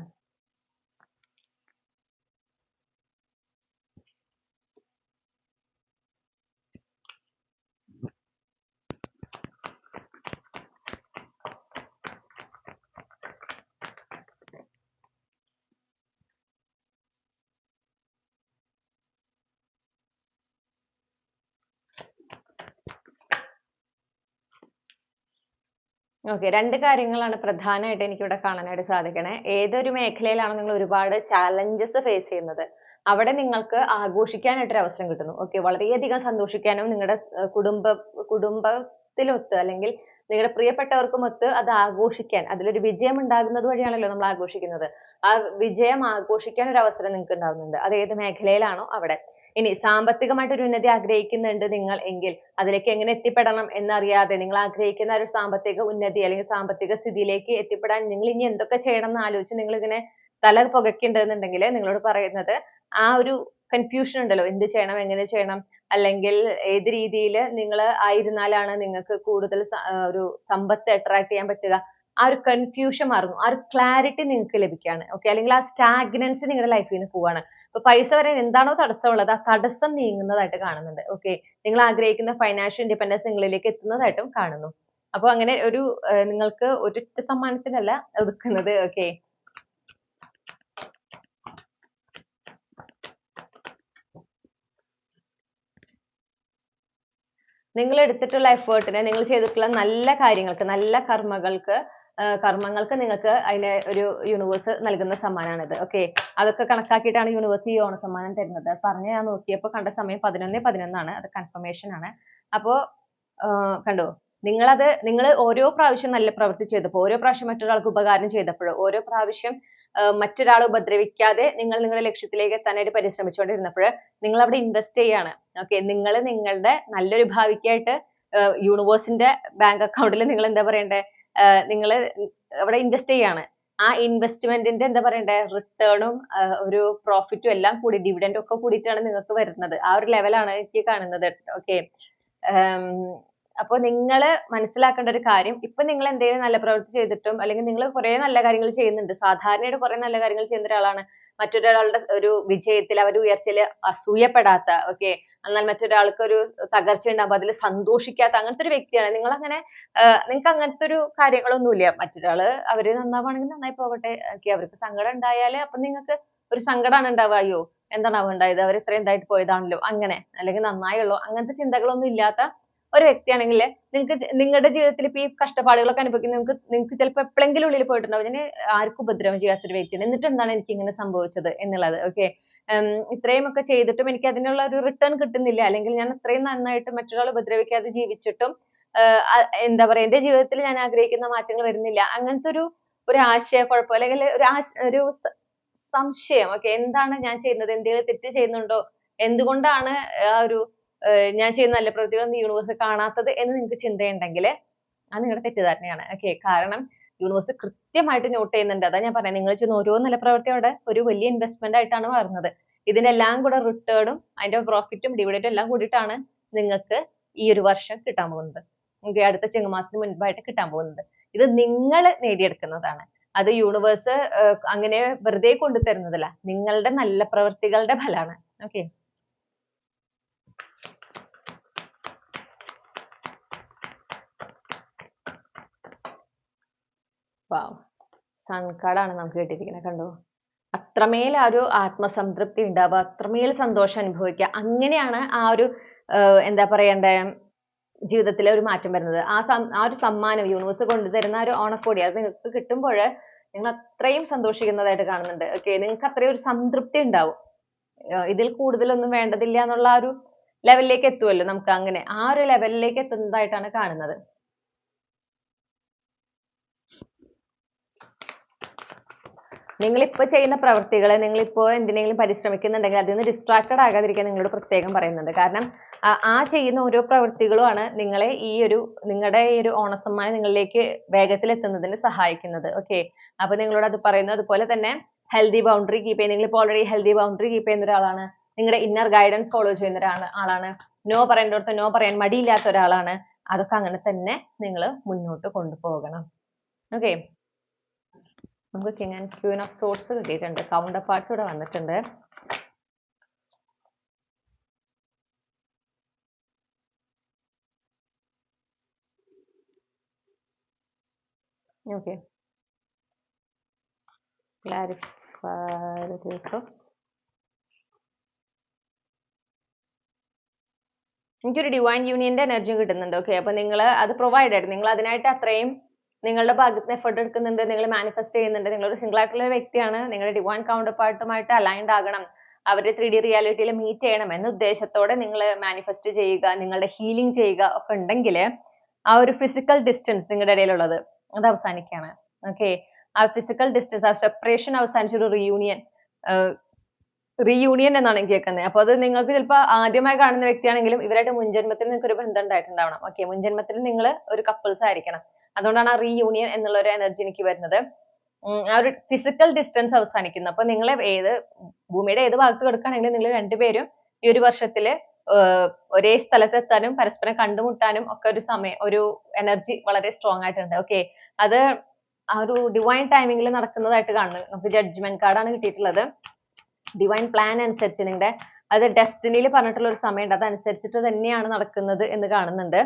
ഓക്കെ രണ്ട് കാര്യങ്ങളാണ് പ്രധാനമായിട്ട് എനിക്കിവിടെ കാണാനായിട്ട് സാധിക്കണേ. ഏതൊരു മേഖലയിലാണ് നിങ്ങൾ ഒരുപാട് ചാലഞ്ചസ് ഫേസ് ചെയ്യുന്നത്? അവിടെ നിങ്ങൾക്ക് ആഘോഷിക്കാനായിട്ടൊരു അവസരം കിട്ടുന്നു. ഓക്കെ വളരെയധികം സന്തോഷിക്കാനും നിങ്ങളുടെ കുടുംബ കുടുംബത്തിലൊത്ത് അല്ലെങ്കിൽ നിങ്ങളുടെ പ്രിയപ്പെട്ടവർക്കുമൊത്ത് അത് ആഘോഷിക്കാൻ അതിലൊരു വിജയം ഉണ്ടാകുന്നത് വഴിയാണല്ലോ നമ്മൾ ആഘോഷിക്കുന്നത്. ആ വിജയം ആഘോഷിക്കാൻ ഒരു അവസരം നിങ്ങൾക്ക് ഉണ്ടാകുന്നുണ്ട് അത് ഏത് മേഖലയിലാണോ അവിടെ. ഇനി സാമ്പത്തികമായിട്ട് ഒരു ഉന്നതി ആഗ്രഹിക്കുന്നുണ്ട് നിങ്ങൾ എങ്കിൽ അതിലേക്ക് എങ്ങനെ എത്തിപ്പെടണം എന്നറിയാതെ നിങ്ങൾ ആഗ്രഹിക്കുന്ന ഒരു സാമ്പത്തിക ഉന്നതി അല്ലെങ്കിൽ സാമ്പത്തിക സ്ഥിതിയിലേക്ക് എത്തിപ്പെടാൻ നിങ്ങൾ ഇനി എന്തൊക്കെ ചെയ്യണം എന്ന് ആലോചിച്ച് നിങ്ങൾ ഇങ്ങനെ തല പുകയ്ക്കുന്നുണ്ടെന്നുണ്ടെങ്കിൽ നിങ്ങളോട് പറയുന്നത് ആ ഒരു കൺഫ്യൂഷൻ ഉണ്ടല്ലോ. എന്ത് ചെയ്യണം എങ്ങനെ ചെയ്യണം? അല്ലെങ്കിൽ ഏത് രീതിയിൽ നിങ്ങൾ ആയിരുന്നാലാണ് നിങ്ങൾക്ക് കൂടുതൽ ഒരു സമ്പത്ത് അട്രാക്ട് ചെയ്യാൻ പറ്റുക? ആ ഒരു കൺഫ്യൂഷൻ മാറുന്നു. ആ ഒരു ക്ലാരിറ്റി നിങ്ങൾക്ക് ലഭിക്കുകയാണ്. ഓക്കെ അല്ലെങ്കിൽ ആ സ്റ്റാഗ്നൻസി നിങ്ങളുടെ ലൈഫിൽ നിന്ന് പോവാണ് പൈസ വരാൻ എന്താണോ തടസ്സമുള്ളത് ആ തടസ്സം നീങ്ങുന്നതായിട്ട് കാണുന്നുണ്ട്. ഓക്കെ നിങ്ങൾ ആഗ്രഹിക്കുന്ന ഫൈനാൻഷ്യൽ ഇൻഡിപെൻഡൻസ് നിങ്ങളിലേക്ക് എത്തുന്നതായിട്ടും കാണുന്നു. അപ്പൊ അങ്ങനെ ഒരു നിങ്ങൾക്ക് ഒരൊറ്റ സമ്മാനത്തിനല്ല ഒതുക്കുന്നത്. ഓക്കെ നിങ്ങൾ എടുത്തിട്ടുള്ള എഫേർട്ടിന് നിങ്ങൾ ചെയ്തിട്ടുള്ള നല്ല കാര്യങ്ങൾക്ക് നല്ല കർമ്മങ്ങൾക്ക് കർമ്മങ്ങൾക്ക് നിങ്ങൾക്ക് അതിന് ഒരു യൂണിവേഴ്സ് നൽകുന്ന സമ്മാനമാണിത് ഓക്കെ അതൊക്കെ കണക്കാക്കിയിട്ടാണ് യൂണിവേഴ്സ് ഈ ഓണ സമ്മാനം തരുന്നത് പറഞ്ഞ് ഞാൻ നോക്കിയപ്പോൾ കണ്ട സമയം പതിനൊന്ന് പതിനൊന്നാണ്. അത് കൺഫർമേഷൻ ആണ്. അപ്പോൾ കണ്ടോ? നിങ്ങളത് നിങ്ങൾ ഓരോ പ്രാവശ്യം നല്ല പ്രവൃത്തി ചെയ്തപ്പോൾ ഓരോ പ്രാവശ്യം മറ്റൊരാൾക്ക് ഉപകാരം ചെയ്തപ്പോൾ ഓരോ പ്രാവശ്യം മറ്റൊരാളെ ഉപദ്രവിക്കാതെ നിങ്ങൾ നിങ്ങളുടെ ലക്ഷ്യത്തിലേക്ക് എത്താനായിട്ട് പരിശ്രമിച്ചുകൊണ്ടിരുന്നപ്പോൾ നിങ്ങൾ അവിടെ ഇൻവെസ്റ്റ് ചെയ്യാണ്. ഓക്കെ നിങ്ങൾ നിങ്ങളുടെ നല്ലൊരു ഭാവിക്കായിട്ട് യൂണിവേഴ്സിന്റെ ബാങ്ക് അക്കൗണ്ടിൽ നിങ്ങൾ എന്താ പറയണ്ടേ? നിങ്ങൾ അവിടെ ഇൻവെസ്റ്റ് ചെയ്യാണ്. ആ ഇൻവെസ്റ്റ്മെന്റിന്റെ എന്താ പറയണ്ടേ റിട്ടേണും ഒരു പ്രോഫിറ്റും എല്ലാം കൂടി ഡിവിഡൻഡ് ഒക്കെ കൂടിയിട്ടാണ് നിങ്ങൾക്ക് വരുന്നത്. ആ ഒരു ലെവലാണ് എനിക്ക് കാണുന്നത് ഓക്കെ അപ്പോൾ നിങ്ങൾ മനസ്സിലാക്കേണ്ട ഒരു കാര്യം ഇപ്പൊ നിങ്ങൾ എന്തെങ്കിലും നല്ല പ്രവൃത്തി ചെയ്തിട്ടും അല്ലെങ്കിൽ നിങ്ങൾ കുറെ നല്ല കാര്യങ്ങൾ ചെയ്യുന്നുണ്ട്. സാധാരണയായിട്ട് കുറെ നല്ല കാര്യങ്ങൾ ചെയ്യുന്ന ഒരാളാണ്. മറ്റൊരാളുടെ ഒരു വിജയത്തിൽ അവരുടെ ഉയർച്ചയിൽ അസൂയപ്പെടാത്ത ഓക്കെ എന്നാൽ മറ്റൊരാൾക്ക് ഒരു തകർച്ച ഉണ്ടാകുമ്പോൾ അതിൽ സന്തോഷിക്കാത്ത അങ്ങനത്തെ ഒരു വ്യക്തിയാണ്. നിങ്ങൾ അങ്ങനെ നിങ്ങൾക്ക് അങ്ങനത്തെ ഒരു കാര്യങ്ങളൊന്നുമില്ല. മറ്റൊരാൾ അവർ നന്നാവുകയാണെങ്കിൽ നന്നായി പോകട്ടെ ഓക്കെ അവർക്ക് സങ്കടം ഉണ്ടായാൽ അപ്പൊ നിങ്ങൾക്ക് ഒരു സങ്കടമാണ് ഉണ്ടാവുക. അയ്യോ എന്താണ് ഉണ്ടായത്? അവർ ഇത്രയും ഇതായിട്ട് പോയതാണല്ലോ? അങ്ങനെ അല്ലെങ്കിൽ നന്നായുള്ളൂ. അങ്ങനത്തെ ചിന്തകളൊന്നും ഇല്ലാത്ത ഒരു വ്യക്തിയാണെങ്കിൽ നിങ്ങൾക്ക് നിങ്ങളുടെ ജീവിതത്തിൽ ഇപ്പൊ ഈ കഷ്ടപ്പാടുകളൊക്കെ അനുഭവിക്കുന്ന നിങ്ങൾക്ക് നിങ്ങൾക്ക് ചിലപ്പോൾ എപ്പോഴെങ്കിലും ഉള്ളിൽ പോയിട്ടുണ്ടാവും. ഞാൻ ആർക്കും ഉപദ്രവം ചെയ്യാത്ത ഒരു വ്യക്തിയാണ്. എന്നിട്ട് എന്താണ് എനിക്ക് ഇങ്ങനെ സംഭവിച്ചത് എന്നുള്ളത്. ഓക്കെ ഇത്രയും ഒക്കെ ചെയ്തിട്ടും എനിക്ക് അതിനുള്ള ഒരു റിട്ടേൺ കിട്ടുന്നില്ല. അല്ലെങ്കിൽ ഞാൻ അത്രയും നന്നായിട്ട് മറ്റൊരാൾ ഉപദ്രവിക്കാതെ ജീവിച്ചിട്ടും എന്താ പറയാ എന്റെ ജീവിതത്തിൽ ഞാൻ ആഗ്രഹിക്കുന്ന മാറ്റങ്ങൾ വരുന്നില്ല. അങ്ങനത്തെ ഒരു ഒരു ആശയക്കുഴപ്പം അല്ലെങ്കിൽ ഒരു ആശ- ഒരു സംശയം. ഓക്കെ എന്താണ് ഞാൻ ചെയ്യുന്നത്? എന്തെങ്കിലും തെറ്റ് ചെയ്യുന്നുണ്ടോ? എന്തുകൊണ്ടാണ് ആ ഒരു ഞാൻ ചെയ്യുന്ന നല്ല പ്രവൃത്തികളൊന്നും യൂണിവേഴ്സ് കാണാത്തത് എന്ന് നിങ്ങൾക്ക് ചിന്തയുണ്ടെങ്കിൽ അത് നിങ്ങളുടെ തെറ്റിദ്ധാരണയാണ്. ഓക്കെ കാരണം യൂണിവേഴ്സ് കൃത്യമായിട്ട് നോട്ട് ചെയ്യുന്നുണ്ട്. അതാ ഞാൻ പറഞ്ഞത്. നിങ്ങൾ ചെയ്യുന്ന ഓരോ നല്ല പ്രവൃത്തി അവിടെ ഒരു വലിയ ഇൻവെസ്റ്റ്മെന്റ് ആയിട്ടാണ് മാറുന്നത്. ഇതിനെല്ലാം കൂടെ റിട്ടേണും അതിന്റെ പ്രോഫിറ്റും ഡിവിഡന്റും എല്ലാം കൂടിയിട്ടാണ് നിങ്ങൾക്ക് ഈ ഒരു വർഷം കിട്ടാൻ പോകുന്നത്. നിങ്ങൾക്ക് അടുത്ത ചിങ്ങമാസത്തിന് മുൻപായിട്ട് കിട്ടാൻ പോകുന്നത്. ഇത് നിങ്ങൾ നേടിയെടുക്കുന്നതാണ്. അത് യൂണിവേഴ്സ് അങ്ങനെ വെറുതെ കൊണ്ടുതരുന്നതല്ല. നിങ്ങളുടെ നല്ല പ്രവൃത്തികളുടെ ഫലമാണ്. ഓക്കെ വാവ്. സൺ കാർഡാണ് നമുക്ക് കിട്ടിയിരിക്കുന്നത് കണ്ടോ? അത്രമേൽ ആ ഒരു ആത്മസംതൃപ്തി ഉണ്ടാവുക അത്രമേൽ സന്തോഷം അനുഭവിക്കുക. അങ്ങനെയാണ് ആ ഒരു എന്താ പറയണ്ടേ ജീവിതത്തിലെ ഒരു മാറ്റം വരുന്നത്. ആ ആ ഒരു സമ്മാനം യൂണിവേഴ്സ് കൊണ്ടുതരുന്ന ആ ഒരു ഓണക്കോടി അത് നിങ്ങൾക്ക് കിട്ടുമ്പോൾ നിങ്ങൾ അത്രയും സന്തോഷിക്കുന്നതായിട്ട് കാണുന്നുണ്ട്. ഓക്കെ നിങ്ങൾക്ക് അത്രയും ഒരു സംതൃപ്തി ഉണ്ടാവും. ഇതിൽ കൂടുതലൊന്നും വേണ്ടതില്ല എന്നുള്ള ആ ഒരു ലെവലിലേക്ക് എത്തുമല്ലോ നമുക്ക് അങ്ങനെ. ആ ഒരു ലെവലിലേക്ക് എത്തുന്നതായിട്ടാണ് കാണുന്നത്. നിങ്ങൾ ഇപ്പൊ ചെയ്യുന്ന പ്രവൃത്തികളെ നിങ്ങൾ ഇപ്പോൾ എന്തിനെങ്കിലും പരിശ്രമിക്കുന്നുണ്ടെങ്കിൽ അതിൽ നിന്ന് ഡിസ്ട്രാക്റ്റഡ് ആകാതിരിക്കാൻ നിങ്ങളോട് പ്രത്യേകം പറയുന്നുണ്ട്. കാരണം ആ- ചെയ്യുന്ന ഓരോ പ്രവൃത്തികളുമാണ് നിങ്ങളെ ഈ ഒരു നിങ്ങളുടെ ഈ ഒരു ഓണസമ്മാനം നിങ്ങളിലേക്ക് വേഗത്തിൽ എത്തുന്നതിന് സഹായിക്കുന്നത്. ഓക്കെ അപ്പൊ നിങ്ങളോട് അത് പറയുന്നു. അതുപോലെ തന്നെ ഹെൽത്തി ബൗണ്ടറി കീപ്പ് ചെയ്യുന്ന നിങ്ങൾ ഇപ്പോൾ ഓൾറെഡി ഹെൽത്തി ബൗണ്ടറി കീപ്പ് ചെയ്യുന്ന ഒരാളാണ്. നിങ്ങളുടെ ഇന്നർ ഗൈഡൻസ് ഫോളോ ചെയ്യുന്ന ഒരാൾ ആളാണ്. നോ പറയേണ്ടടുത്ത് നോ പറയാൻ മടിയില്ലാത്ത ഒരാളാണ്. അതൊക്കെ അങ്ങനെ തന്നെ നിങ്ങൾ മുന്നോട്ട് കൊണ്ടുപോകണം. ഓക്കെ നമുക്ക് king and queen of swords കിട്ടിയിട്ടുണ്ട്. കൗണ്ടർ പാർട്സ് ഇവിടെ വന്നിട്ടുണ്ട്. ഓക്കെ ക്ലാരിഫൈ റിസോർട്സ് എനിക്കൊരു ഡിവൈൻ യൂണിയന്റെ എനർജിയും കിട്ടുന്നുണ്ട്. ഓക്കെ അപ്പൊ നിങ്ങൾ അത് പ്രൊവൈഡ് ആയിട്ട് നിങ്ങൾ അതിനായിട്ട് അത്രയും നിങ്ങളുടെ ഭാഗത്ത് നിന്ന് എഫേർട്ട് എടുക്കുന്നുണ്ട് നിങ്ങൾ മാനിഫെസ്റ്റ് ചെയ്യുന്നുണ്ട് നിങ്ങളൊരു സിംഗിൾ ആയിട്ടുള്ള ഒരു വ്യക്തിയാണ് നിങ്ങളുടെ ഡിവൈൻ കൗണ്ടർ പാർട്ടുമായിട്ട് അലൈൻഡ് ആകണം അവരെ ത്രീ ഡി റിയാലിറ്റിയിൽ മീറ്റ് ചെയ്യണം എന്ന ഉദ്ദേശത്തോടെ നിങ്ങൾ മാനിഫെസ്റ്റ് ചെയ്യുക നിങ്ങളുടെ ഹീലിംഗ് ചെയ്യുക ഒക്കെ ഉണ്ടെങ്കിൽ ആ ഒരു ഫിസിക്കൽ ഡിസ്റ്റൻസ് നിങ്ങളുടെ ഇടയിലുള്ളത് അത് അവസാനിക്കുകയാണ്. ഓക്കെ ആ ഫിസിക്കൽ ഡിസ്റ്റൻസ് ആ സെപ്പറേഷൻ അവസാനിച്ച ഒരു റീയൂണിയൻ റീയൂണിയൻ എന്നാണ് കേൾക്കുന്നത്. അപ്പൊ അത് നിങ്ങൾക്ക് ചിലപ്പോൾ ആദ്യമായി കാണുന്ന വ്യക്തിയാണെങ്കിലും ഇവരായിട്ട് മുൻജന്മത്തിൽ നിങ്ങൾക്ക് ഒരു ബന്ധം ഉണ്ടായിട്ടുണ്ടാവണം. ഓക്കെ മുൻജന്മത്തിൽ നിങ്ങൾ ഒരു കപ്പിൾസ് ആയിരിക്കണം. അതുകൊണ്ടാണ് ആ റീയൂണിയൻ എന്നുള്ള ഒരു എനർജി എനിക്ക് വരുന്നത്. ആ ഒരു ഫിസിക്കൽ ഡിസ്റ്റൻസ് അവസാനിക്കുന്നു. അപ്പോൾ നിങ്ങൾ ഏത് ഭൂമിയുടെ ഏത് ഭാഗത്ത് കിടക്കുകയാണെങ്കിലും നിങ്ങൾ രണ്ടുപേരും ഈ ഒരു വർഷത്തിൽ ഒരേ സ്ഥലത്ത് എത്താനും പരസ്പരം കണ്ടുമുട്ടാനും ഒക്കെ ഒരു സമയം ഒരു എനർജി വളരെ സ്ട്രോങ് ആയിട്ടുണ്ട്. ഓക്കെ അത് ആ ഒരു ഡിവൈൻ ൽ നടക്കുന്നതായിട്ട് കാണുന്നു. നമുക്ക് ജഡ്ജ്മെന്റ് ആണ് കിട്ടിയിട്ടുള്ളത്. ഡിവൈൻ പ്ലാൻ അനുസരിച്ച് നിങ്ങളുടെ അത് ഡെസ്റ്റിനിയിൽ പറഞ്ഞിട്ടുള്ള ഒരു സമയമുണ്ട്. അതനുസരിച്ചിട്ട് തന്നെയാണ് നടക്കുന്നത് എന്ന് കാണുന്നുണ്ട്.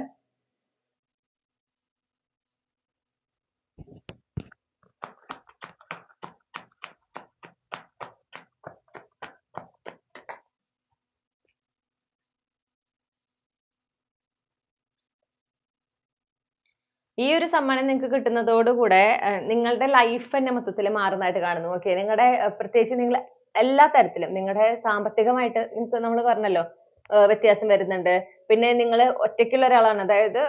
ഈ ഒരു സമ്മാനം നിങ്ങൾക്ക് കിട്ടുന്നതോടുകൂടെ കൂടെ നിങ്ങളുടെ ലൈഫ് തന്നെ മൊത്തത്തിൽ മാറുന്നതായിട്ട് കാണുന്നു. ഓക്കെ നിങ്ങളുടെ പ്രത്യേകിച്ച് നിങ്ങൾ എല്ലാ തരത്തിലും നിങ്ങളുടെ സാമ്പത്തികമായിട്ട് നിങ്ങൾക്ക് നമ്മൾ പറഞ്ഞല്ലോ വ്യത്യാസം വരുന്നുണ്ട്. പിന്നെ നിങ്ങൾ ഒറ്റയ്ക്കുള്ള ഒരാളാണ്. അതായത്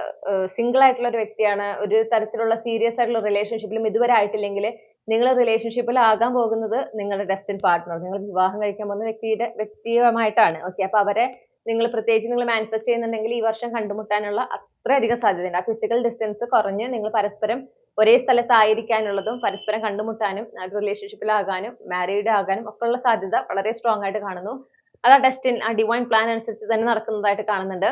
സിംഗിൾ ആയിട്ടുള്ള ഒരു വ്യക്തിയാണ്. ഒരു തരത്തിലുള്ള സീരിയസ് ആയിട്ടുള്ള റിലേഷൻഷിപ്പിലും ഇതുവരെ ആയിട്ടില്ലെങ്കിൽ നിങ്ങൾ റിലേഷൻഷിപ്പിൽ ആകാൻ പോകുന്നത് നിങ്ങളുടെ ഡെസ്റ്റിൻ പാർട്ട്ണർ നിങ്ങൾ വിവാഹം കഴിക്കാൻ പോകുന്ന വ്യക്തിയുടെ വ്യക്തിയുമായിട്ടാണ്. ഓക്കെ അപ്പൊ അവരെ നിങ്ങൾ പ്രത്യേകിച്ച് നിങ്ങൾ മാനിഫെസ്റ്റ് ചെയ്യുന്നുണ്ടെങ്കിൽ ഈ വർഷം കണ്ടുമുട്ടാനുള്ള അത്രയധികം സാധ്യതയുണ്ട്. ആ ഫിസിക്കൽ ഡിസ്റ്റൻസ് കുറഞ്ഞ് നിങ്ങൾ പരസ്പരം ഒരേ സ്ഥലത്തായിരിക്കാനുള്ളതും പരസ്പരം കണ്ടുമുട്ടാനും റിലേഷൻഷിപ്പിലാകാനും മാരീഡ് ആകാനും ഒക്കെ ഉള്ള സാധ്യത വളരെ സ്ട്രോങ് ആയിട്ട് കാണുന്നു. അത് ആ ഡെസ്റ്റിൻ ആ ഡിവൈൻ പ്ലാൻ അനുസരിച്ച് തന്നെ നടക്കുന്നതായിട്ട് കാണുന്നുണ്ട്.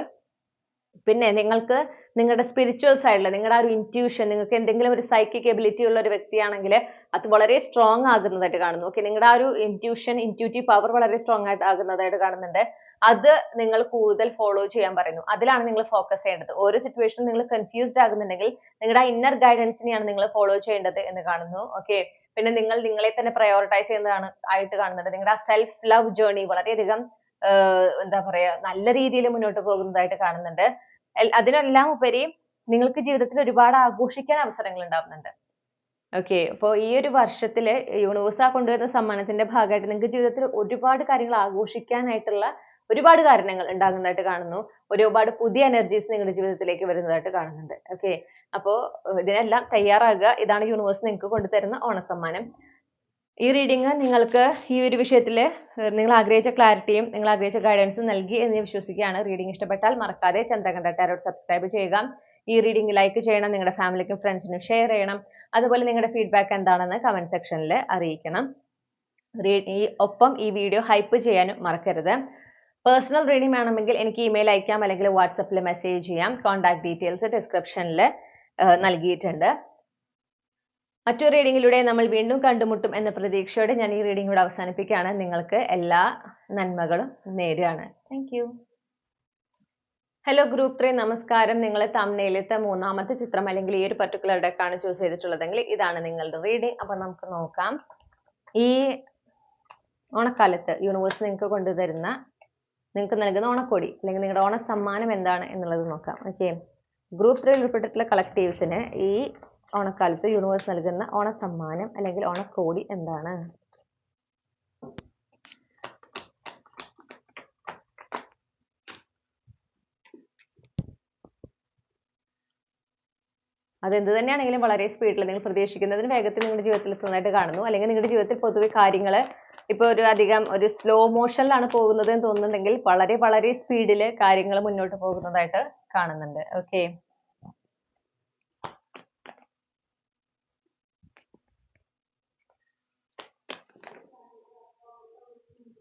പിന്നെ നിങ്ങൾക്ക് നിങ്ങളുടെ സ്പിരിച്വൽ സൈഡിൽ നിങ്ങളുടെ ആ ഒരു ഇന്റ്യൂഷൻ നിങ്ങൾക്ക് എന്തെങ്കിലും ഒരു സൈക്കിക് എബിലിറ്റി ഉള്ള ഒരു വ്യക്തിയാണെങ്കിൽ അത് വളരെ സ്ട്രോങ് ആകുന്നതായിട്ട് കാണുന്നു. ഓക്കെ നിങ്ങളുടെ ആ ഒരു ഇന്റ്യൂഷൻ ഇന്റ്യൂറ്റീവ് പവർ വളരെ സ്ട്രോങ് ആയിട്ട് ആകുന്നതായിട്ട് കാണുന്നുണ്ട്. അത് നിങ്ങൾ കൂടുതൽ ഫോളോ ചെയ്യാൻ പറയുന്നു. അതിലാണ് നിങ്ങൾ ഫോക്കസ് ചെയ്യേണ്ടത്. ഓരോ സിറ്റുവേഷനിലും നിങ്ങൾ കൺഫ്യൂസ്ഡ് ആകുന്നുണ്ടെങ്കിൽ നിങ്ങളുടെ ആ ഇന്നർ ഗൈഡൻസിനെയാണ് നിങ്ങൾ ഫോളോ ചെയ്യേണ്ടത് എന്ന് കാണുന്നു. ഓക്കെ പിന്നെ നിങ്ങൾ നിങ്ങളെ തന്നെ പ്രയോറിറ്റൈസ് ചെയ്യുന്നതാണ് ആയിട്ട് കാണുന്നുണ്ട്. നിങ്ങളുടെ ആ സെൽഫ് ലവ് ജേർണി വളരെയധികം ആഹ് എന്താ പറയാ നല്ല രീതിയിൽ മുന്നോട്ട് പോകുന്നതായിട്ട് കാണുന്നുണ്ട്. അതിനെല്ലാം ഉപരി നിങ്ങൾക്ക് ജീവിതത്തിൽ ഒരുപാട് ആഘോഷിക്കാൻ അവസരങ്ങൾ ഉണ്ടാവുന്നുണ്ട്. ഓക്കെ അപ്പോൾ ഈ ഒരു വർഷത്തിൽ യൂണിവേഴ്സ് ആ കൊണ്ടുവരുന്ന സമ്മാനത്തിന്റെ ഭാഗമായിട്ട് നിങ്ങൾക്ക് ജീവിതത്തിൽ ഒരുപാട് കാര്യങ്ങൾ ആഘോഷിക്കാനായിട്ടുള്ള ഒരുപാട് കാരണങ്ങൾ ഉണ്ടാകുന്നതായിട്ട് കാണുന്നു. ഒരുപാട് പുതിയ എനർജീസ് നിങ്ങളുടെ ജീവിതത്തിലേക്ക് വരുന്നതായിട്ട് കാണുന്നുണ്ട്. ഓക്കെ അപ്പോൾ ഇതിനെല്ലാം തയ്യാറാകുക. ഇതാണ് യൂണിവേഴ്സ് നിങ്ങൾക്ക് കൊണ്ടുതരുന്ന ഓണസമ്മാനം. ഈ റീഡിങ് നിങ്ങൾക്ക് ഈ ഒരു വിഷയത്തിൽ നിങ്ങൾ ആഗ്രഹിച്ച ക്ലാരിറ്റിയും നിങ്ങൾ ആഗ്രഹിച്ച ഗൈഡൻസും നൽകി എന്ന് വിശ്വസിക്കുകയാണ്. റീഡിംഗ് ഇഷ്ടപ്പെട്ടാൽ മറക്കാതെ ചന്ദ്രകണ്ഠ ടാരോട്ട് സബ്സ്ക്രൈബ് ചെയ്യുക. ഈ റീഡിംഗ് ലൈക്ക് ചെയ്യണം. നിങ്ങളുടെ ഫാമിലിക്കും ഫ്രണ്ട്സിനും ഷെയർ ചെയ്യണം. അതുപോലെ നിങ്ങളുടെ ഫീഡ്ബാക്ക് എന്താണെന്ന് കമന്റ് സെക്ഷനിൽ അറിയിക്കണം. ഒപ്പം ഈ വീഡിയോ ഹൈപ്പ് ചെയ്യാനും മറക്കരുത്. പേഴ്സണൽ റീഡിംഗ് വേണമെങ്കിൽ എനിക്ക് ഇമെയിൽ അയക്കാം അല്ലെങ്കിൽ വാട്സപ്പിൽ മെസ്സേജ് ചെയ്യാം. കോൺടാക്ട് ഡീറ്റെയിൽസ് ഡിസ്ക്രിപ്ഷനിൽ നൽകിയിട്ടുണ്ട്. മറ്റൊരു റീഡിങ്ങിലൂടെ നമ്മൾ വീണ്ടും കണ്ടുമുട്ടും എന്ന പ്രതീക്ഷയോടെ ഞാൻ ഈ റീഡിംഗ് കൂടെ അവസാനിപ്പിക്കുകയാണ്. നിങ്ങൾക്ക് എല്ലാ നന്മകളും നേരുകയാണ്. Thank you hello group three നമസ്കാരം. നിങ്ങൾ തമ്മിലത്തെ മൂന്നാമത്തെ ചിത്രം അല്ലെങ്കിൽ ഈ ഒരു പർട്ടിക്കുലർ ഡെക്കാണ് ചൂസ് ചെയ്തിട്ടുള്ളതെങ്കിൽ ഇതാണ് നിങ്ങളുടെ റീഡിംഗ് അപ്പൊ നമുക്ക് നോക്കാം. ഈ ഓണക്കാലത്ത് യൂണിവേഴ്സ് നിങ്ങൾക്ക് കൊണ്ടുതരുന്ന നിങ്ങൾക്ക് നൽകുന്ന ഓണക്കോടി അല്ലെങ്കിൽ നിങ്ങളുടെ ഓണ സമ്മാനം എന്താണ് എന്നുള്ളത് നോക്കാം. ഓക്കെ ഗ്രൂപ്പ് ത്രീയിൽ ഉൾപ്പെട്ടിട്ടുള്ള കളക്റ്റീവ്സിന് ഈ ഓണക്കാലത്ത് യൂണിവേഴ്സ് നൽകുന്ന ഓണ സമ്മാനം അല്ലെങ്കിൽ ഓണക്കോടി എന്താണ്? അതെന്ത് തന്നെയാണെങ്കിലും വളരെ സ്പീഡിൽ നിങ്ങൾ പ്രതീക്ഷിക്കുന്നതിന് വേഗത്തിൽ നിങ്ങളുടെ ജീവിതത്തിൽ എത്തുന്നതായിട്ട് കാണുന്നു. അല്ലെങ്കിൽ നിങ്ങളുടെ ജീവിതത്തിൽ പൊതുവെ കാര്യങ്ങൾ ഇപ്പോൾ ഒരു അധികം ഒരു സ്ലോ മോഷനിലാണ് പോകുന്നത് എന്ന് തോന്നുന്നുണ്ടെങ്കിൽ വളരെ വളരെ സ്പീഡിൽ കാര്യങ്ങൾ മുന്നോട്ട് പോകുന്നതായിട്ട് കാണുന്നുണ്ട്. ഓക്കെ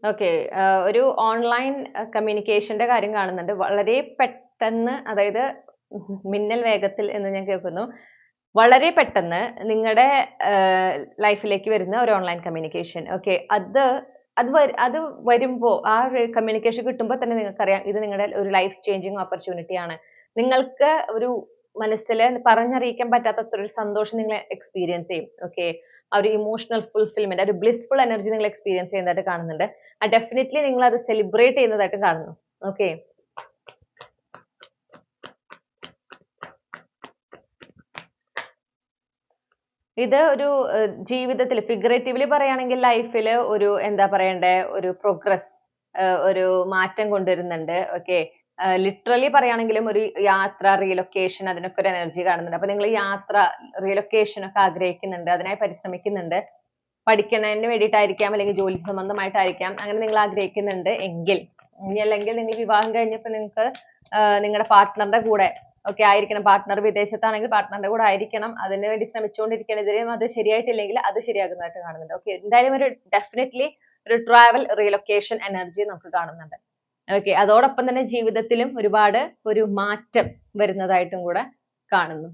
ഓക്കെ ഒരു ഓൺലൈൻ കമ്മ്യൂണിക്കേഷന്റെ കാര്യം കാണുന്നുണ്ട്. വളരെ പെട്ടെന്ന് അതായത് മിന്നൽ വേഗത്തിൽ എന്ന് ഞാൻ കേൾക്കുന്നു. വളരെ പെട്ടെന്ന് നിങ്ങളുടെ ലൈഫിലേക്ക് വരുന്ന ഒരു ഓൺലൈൻ കമ്മ്യൂണിക്കേഷൻ. ഓക്കെ അത് അത് അത് വരുമ്പോൾ ആ ഒരു കമ്മ്യൂണിക്കേഷൻ കിട്ടുമ്പോൾ തന്നെ നിങ്ങൾക്കറിയാം ഇത് നിങ്ങളുടെ ഒരു ലൈഫ് ചേഞ്ചിങ് ഓപ്പർച്യൂണിറ്റി ആണ് നിങ്ങൾക്ക് ഒരു മനസ്സിൽ പറഞ്ഞറിയിക്കാൻ പറ്റാത്ത ഒരു സന്തോഷം നിങ്ങൾ എക്സ്പീരിയൻസ് ചെയ്യും. ഓക്കെ ആ ഒരു ഇമോഷണൽ ഫുൾഫിൽമെന്റ് ഒരു ബ്ലിസ്ഫുൾ എനർജി നിങ്ങൾ എക്സ്പീരിയൻസ് ചെയ്യുന്നതായിട്ട് കാണുന്നുണ്ട്. ആ ഡെഫിനറ്റ്ലി നിങ്ങൾ അത് സെലിബ്രേറ്റ് ചെയ്യുന്നതായിട്ട് കാണുന്നു. ഓക്കെ ഇത് ഒരു ജീവിതത്തിൽ ഫിഗറേറ്റീവ്ലി പറയുകയാണെങ്കിൽ ലൈഫിൽ ഒരു എന്താ പറയണ്ടേ ഒരു പ്രോഗ്രസ് ഒരു മാറ്റം കൊണ്ടുവരുന്നുണ്ട്. ഓക്കെ ലിറ്ററലി പറയുകയാണെങ്കിലും ഒരു യാത്ര റീലൊക്കേഷൻ അതിനൊക്കെ ഒരു എനർജി കാണുന്നുണ്ട്. അപ്പൊ നിങ്ങൾ യാത്ര റീലൊക്കേഷൻ ഒക്കെ ആഗ്രഹിക്കുന്നുണ്ട് അതിനായി പരിശ്രമിക്കുന്നുണ്ട്. പഠിക്കുന്നതിന് വേണ്ടിയിട്ടായിരിക്കാം അല്ലെങ്കിൽ ജോലി സംബന്ധമായിട്ടായിരിക്കാം അങ്ങനെ നിങ്ങൾ ആഗ്രഹിക്കുന്നുണ്ട് എങ്കിൽ. ഇനി അല്ലെങ്കിൽ നിങ്ങൾ വിവാഹം കഴിഞ്ഞപ്പോൾ നിങ്ങൾക്ക് നിങ്ങളുടെ പാർട്ട്ണറുടെ കൂടെ ഒക്കെ ആയിരിക്കണം. പാർട്ണർ വിദേശത്താണെങ്കിൽ പാർട്ട്ണറുടെ കൂടെ ആയിരിക്കണം. അതിന് വേണ്ടി ശ്രമിച്ചുകൊണ്ടിരിക്കണം ഇതിലും അത് ശരിയായിട്ടില്ലെങ്കിൽ അത് ശരിയാകുന്നതായിട്ട് കാണുന്നുണ്ട്. ഓക്കെ എന്തായാലും ഒരു ഡെഫിനറ്റ്ലി ഒരു ട്രാവൽ റീലൊക്കേഷൻ എനർജി നമുക്ക് കാണുന്നുണ്ട്. ഓക്കെ അതോടൊപ്പം തന്നെ ജീവിതത്തിലും ഒരുപാട് ഒരു മാറ്റം വരുന്നതായിട്ടും കൂടെ കാണുന്നു.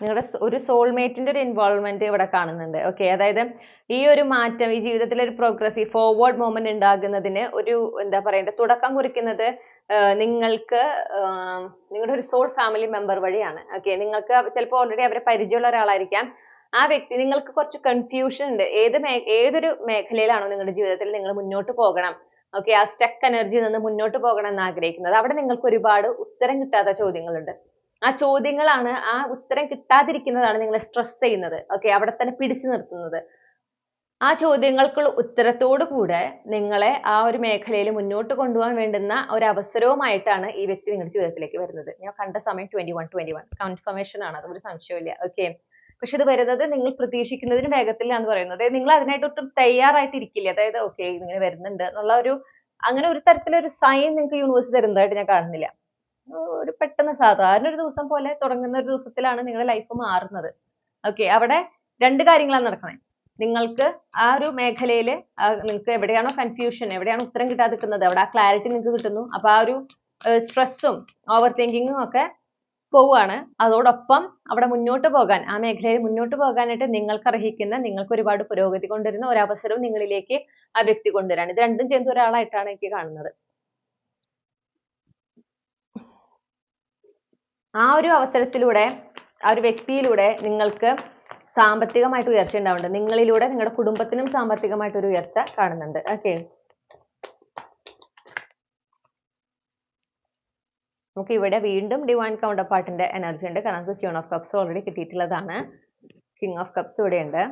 നിങ്ങളുടെ ഒരു സോൾമേറ്റിന്റെ ഒരു ഇൻവോൾവ്മെന്റ് ഇവിടെ കാണുന്നുണ്ട്. ഓക്കെ അതായത് ഈ ഒരു മാറ്റം ഈ ജീവിതത്തിൽ ഒരു പ്രോഗ്രസ് ഈ ഫോർവേഡ് മൂവ്മെന്റ് ഉണ്ടാകുന്നതിന് ഒരു എന്താ പറയേണ്ടത് തുടക്കം കുറിക്കുന്നത് നിങ്ങൾക്ക് നിങ്ങളുടെ ഒരു സോൾ ഫാമിലി മെമ്പർ വഴിയാണ്. ഓക്കെ നിങ്ങൾക്ക് ചിലപ്പോൾ ഓൾറെഡി അവരെ പരിചയമുള്ള ഒരാളായിരിക്കാം. ആ വ്യക്തി നിങ്ങൾക്ക് കുറച്ച് കൺഫ്യൂഷൻ ഉണ്ട്. ഏത് മേ ഏതൊരു മേഖലയിലാണോ നിങ്ങളുടെ ജീവിതത്തിൽ നിങ്ങൾ മുന്നോട്ട് പോകണം? ഓക്കെ ആ സ്റ്റക്ക് എനർജി നിന്ന് മുന്നോട്ട് പോകണം എന്ന് ആഗ്രഹിക്കുന്നത് അവിടെ നിങ്ങൾക്ക് ഒരുപാട് ഉത്തരം കിട്ടാത്ത ചോദ്യങ്ങളുണ്ട്. ആ ചോദ്യങ്ങളാണ് ആ ഉത്തരം കിട്ടാതിരിക്കുന്നതാണ് നിങ്ങളെ സ്ട്രെസ് ചെയ്യുന്നത്. ഓക്കെ അവിടെ തന്നെ പിടിച്ചു നിർത്തുന്നത്. ആ ചോദ്യങ്ങൾക്കുള്ള ഉത്തരത്തോട് കൂടെ നിങ്ങളെ ആ ഒരു മേഖലയിൽ മുന്നോട്ട് കൊണ്ടുപോകാൻ വേണ്ടുന്ന ഒരു അവസരവുമായിട്ടാണ് ഈ വ്യക്തി നിങ്ങളുടെ ജീവിതത്തിലേക്ക് വരുന്നത്. ഞാൻ കണ്ട സമയം twenty one twenty one confirmation ആണ്. അതൊരു ഇല്ല ഓക്കെ പക്ഷെ ഇത് വരുന്നത് നിങ്ങൾ പ്രതീക്ഷിക്കുന്നതിന് പറയുന്നു. പറയുന്നത്. നിങ്ങൾ അതിനായിട്ട് ഒട്ടും തയ്യാറായിട്ട് ഇരിക്കില്ല അതായത് ഓക്കെ ഇങ്ങനെ വരുന്നുണ്ട് എന്നുള്ള ഒരു അങ്ങനെ ഒരു തരത്തിലൊരു സൈൻ നിങ്ങൾക്ക് യൂണിവേഴ്സ് തരുന്നതായിട്ട് ഞാൻ കാണുന്നില്ല. ഒരു പെട്ടെന്ന് സാധാരണ ഒരു ദിവസം പോലെ തുടങ്ങുന്ന ഒരു ദിവസത്തിലാണ് നിങ്ങളുടെ ലൈഫ് മാറുന്നത്. ഓക്കെ അവിടെ രണ്ട് കാര്യങ്ങളാണ് നടക്കുന്നത് നിങ്ങൾക്ക് ആ ഒരു മേഖലയിൽ നിങ്ങൾക്ക് എവിടെയാണോ കൺഫ്യൂഷൻ എവിടെയാണോ ഉത്തരം കിട്ടാതിരിക്കുന്നത് അവിടെ ആ ക്ലാരിറ്റി നിങ്ങൾക്ക് കിട്ടുന്നു. അപ്പൊ ആ ഒരു സ്ട്രെസ്സും ഓവർ തിങ്കിങ്ങും ഒക്കെ പോവുകയാണ്. അതോടൊപ്പം അവിടെ മുന്നോട്ട് പോകാൻ ആ മേഖലയിൽ മുന്നോട്ട് പോകാനായിട്ട് നിങ്ങൾക്ക് അർഹിക്കുന്ന നിങ്ങൾക്ക് ഒരുപാട് പുരോഗതി കൊണ്ടുവരുന്ന ഒരു അവസരവും നിങ്ങളിലേക്ക് ആ വ്യക്തി കൊണ്ടുവരാണ്. ഇത് രണ്ടും ചെയ്യുന്ന ഒരാളായിട്ടാണ് എനിക്ക് കാണുന്നത്. ആ ഒരു അവസരത്തിലൂടെ ആ ഒരു വ്യക്തിയിലൂടെ നിങ്ങൾക്ക് സാമ്പത്തികമായിട്ട് ഉയർച്ച ഉണ്ടാവുന്നുണ്ട്. നിങ്ങളിലൂടെ നിങ്ങളുടെ കുടുംബത്തിനും സാമ്പത്തികമായിട്ട് ഒരു ഉയർച്ച കാണുന്നുണ്ട്. ഓക്കെ നമുക്ക് ഇവിടെ വീണ്ടും ഡിവൈൻ കൗണ്ടർ പാർട്ടിന്റെ എനർജി ഉണ്ട്. കാരണം നമുക്ക് ക്യൂൺ ഓഫ് കപ്സ് ഓൾറെഡി കിട്ടിയിട്ടുള്ളതാണ്. കിങ് ഓഫ് കപ്സ് ഇവിടെ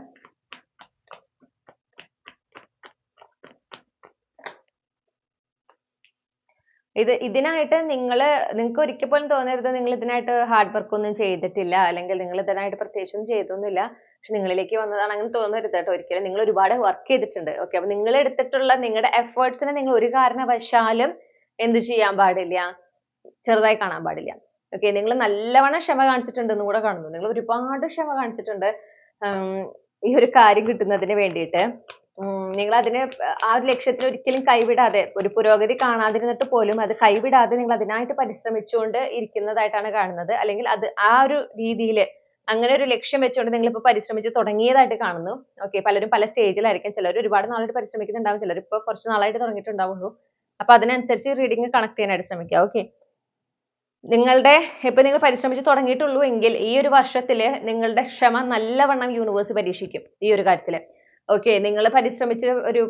ഇത് ഇതിനായിട്ട് നിങ്ങൾ നിങ്ങൾക്ക് ഒരിക്കൽ പോലും തോന്നരുത് നിങ്ങൾ ഇതിനായിട്ട് ഹാർഡ് വർക്ക് ഒന്നും ചെയ്തിട്ടില്ല. അല്ലെങ്കിൽ നിങ്ങൾ ഇതിനായിട്ട് പ്രത്യേകിച്ചൊന്നും ചെയ്തൊന്നുമില്ല. പക്ഷെ നിങ്ങളിലേക്ക് വന്നതാണ് അങ്ങനെ തോന്നരുത് കേട്ടോ. ഒരിക്കലും നിങ്ങൾ ഒരുപാട് വർക്ക് ചെയ്തിട്ടുണ്ട്. ഓക്കെ അപ്പൊ നിങ്ങൾ എടുത്തിട്ടുള്ള നിങ്ങളുടെ എഫേർട്സിനെ നിങ്ങൾ ഒരു കാരണവശാലും എന്ത് ചെയ്യാൻ പാടില്ല. ചെറുതായി കാണാൻ പാടില്ല. ഓക്കെ നിങ്ങൾ നല്ലവണ്ണം ക്ഷമ കാണിച്ചിട്ടുണ്ട് എന്ന് കൂടെ കാണുന്നു. നിങ്ങൾ ഒരുപാട് ക്ഷമ കാണിച്ചിട്ടുണ്ട്. ഈ ഒരു കാര്യം കിട്ടുന്നതിന് വേണ്ടിയിട്ട്. നിങ്ങൾ അതിന് ആ ഒരു ലക്ഷ്യത്തിൽ ഒരിക്കലും കൈവിടാതെ ഒരു പുരോഗതി കാണാതിരുന്നിട്ട് പോലും അത് കൈവിടാതെ നിങ്ങൾ അതിനായിട്ട് പരിശ്രമിച്ചുകൊണ്ട് ഇരിക്കുന്നതായിട്ടാണ് കാണുന്നത്. അല്ലെങ്കിൽ അത് ആ ഒരു രീതിയിൽ അങ്ങനെ ഒരു ലക്ഷ്യം വെച്ചുകൊണ്ട് നിങ്ങൾ ഇപ്പോൾ പരിശ്രമിച്ച് തുടങ്ങിയതായിട്ട് കാണുന്നു. ഓക്കെ പലരും പല സ്റ്റേജിലായിരിക്കും. ചിലർ ഒരുപാട് നാളായിട്ട് പരിശ്രമിക്കുന്നുണ്ടാവും. ചിലർ ഇപ്പോൾ കുറച്ച് നാളായിട്ട് തുടങ്ങിയിട്ടുണ്ടാവുള്ളൂ. അപ്പൊ അതിനനുസരിച്ച് റീഡിങ് കണക്ട് ചെയ്യാനായിട്ട് ശ്രമിക്കുക. ഓക്കെ നിങ്ങളുടെ ഇപ്പൊ നിങ്ങൾ പരിശ്രമിച്ച് തുടങ്ങിയിട്ടുള്ളൂ എങ്കിൽ ഈ ഒരു വർഷത്തിൽ നിങ്ങളുടെ ക്ഷമ നല്ലവണ്ണം യൂണിവേഴ്സ് പരീക്ഷിക്കും ഈ ഒരു കാര്യത്തിൽ ഓക്കെ നിങ്ങൾ പരിശ്രമിച്ച് ഒരു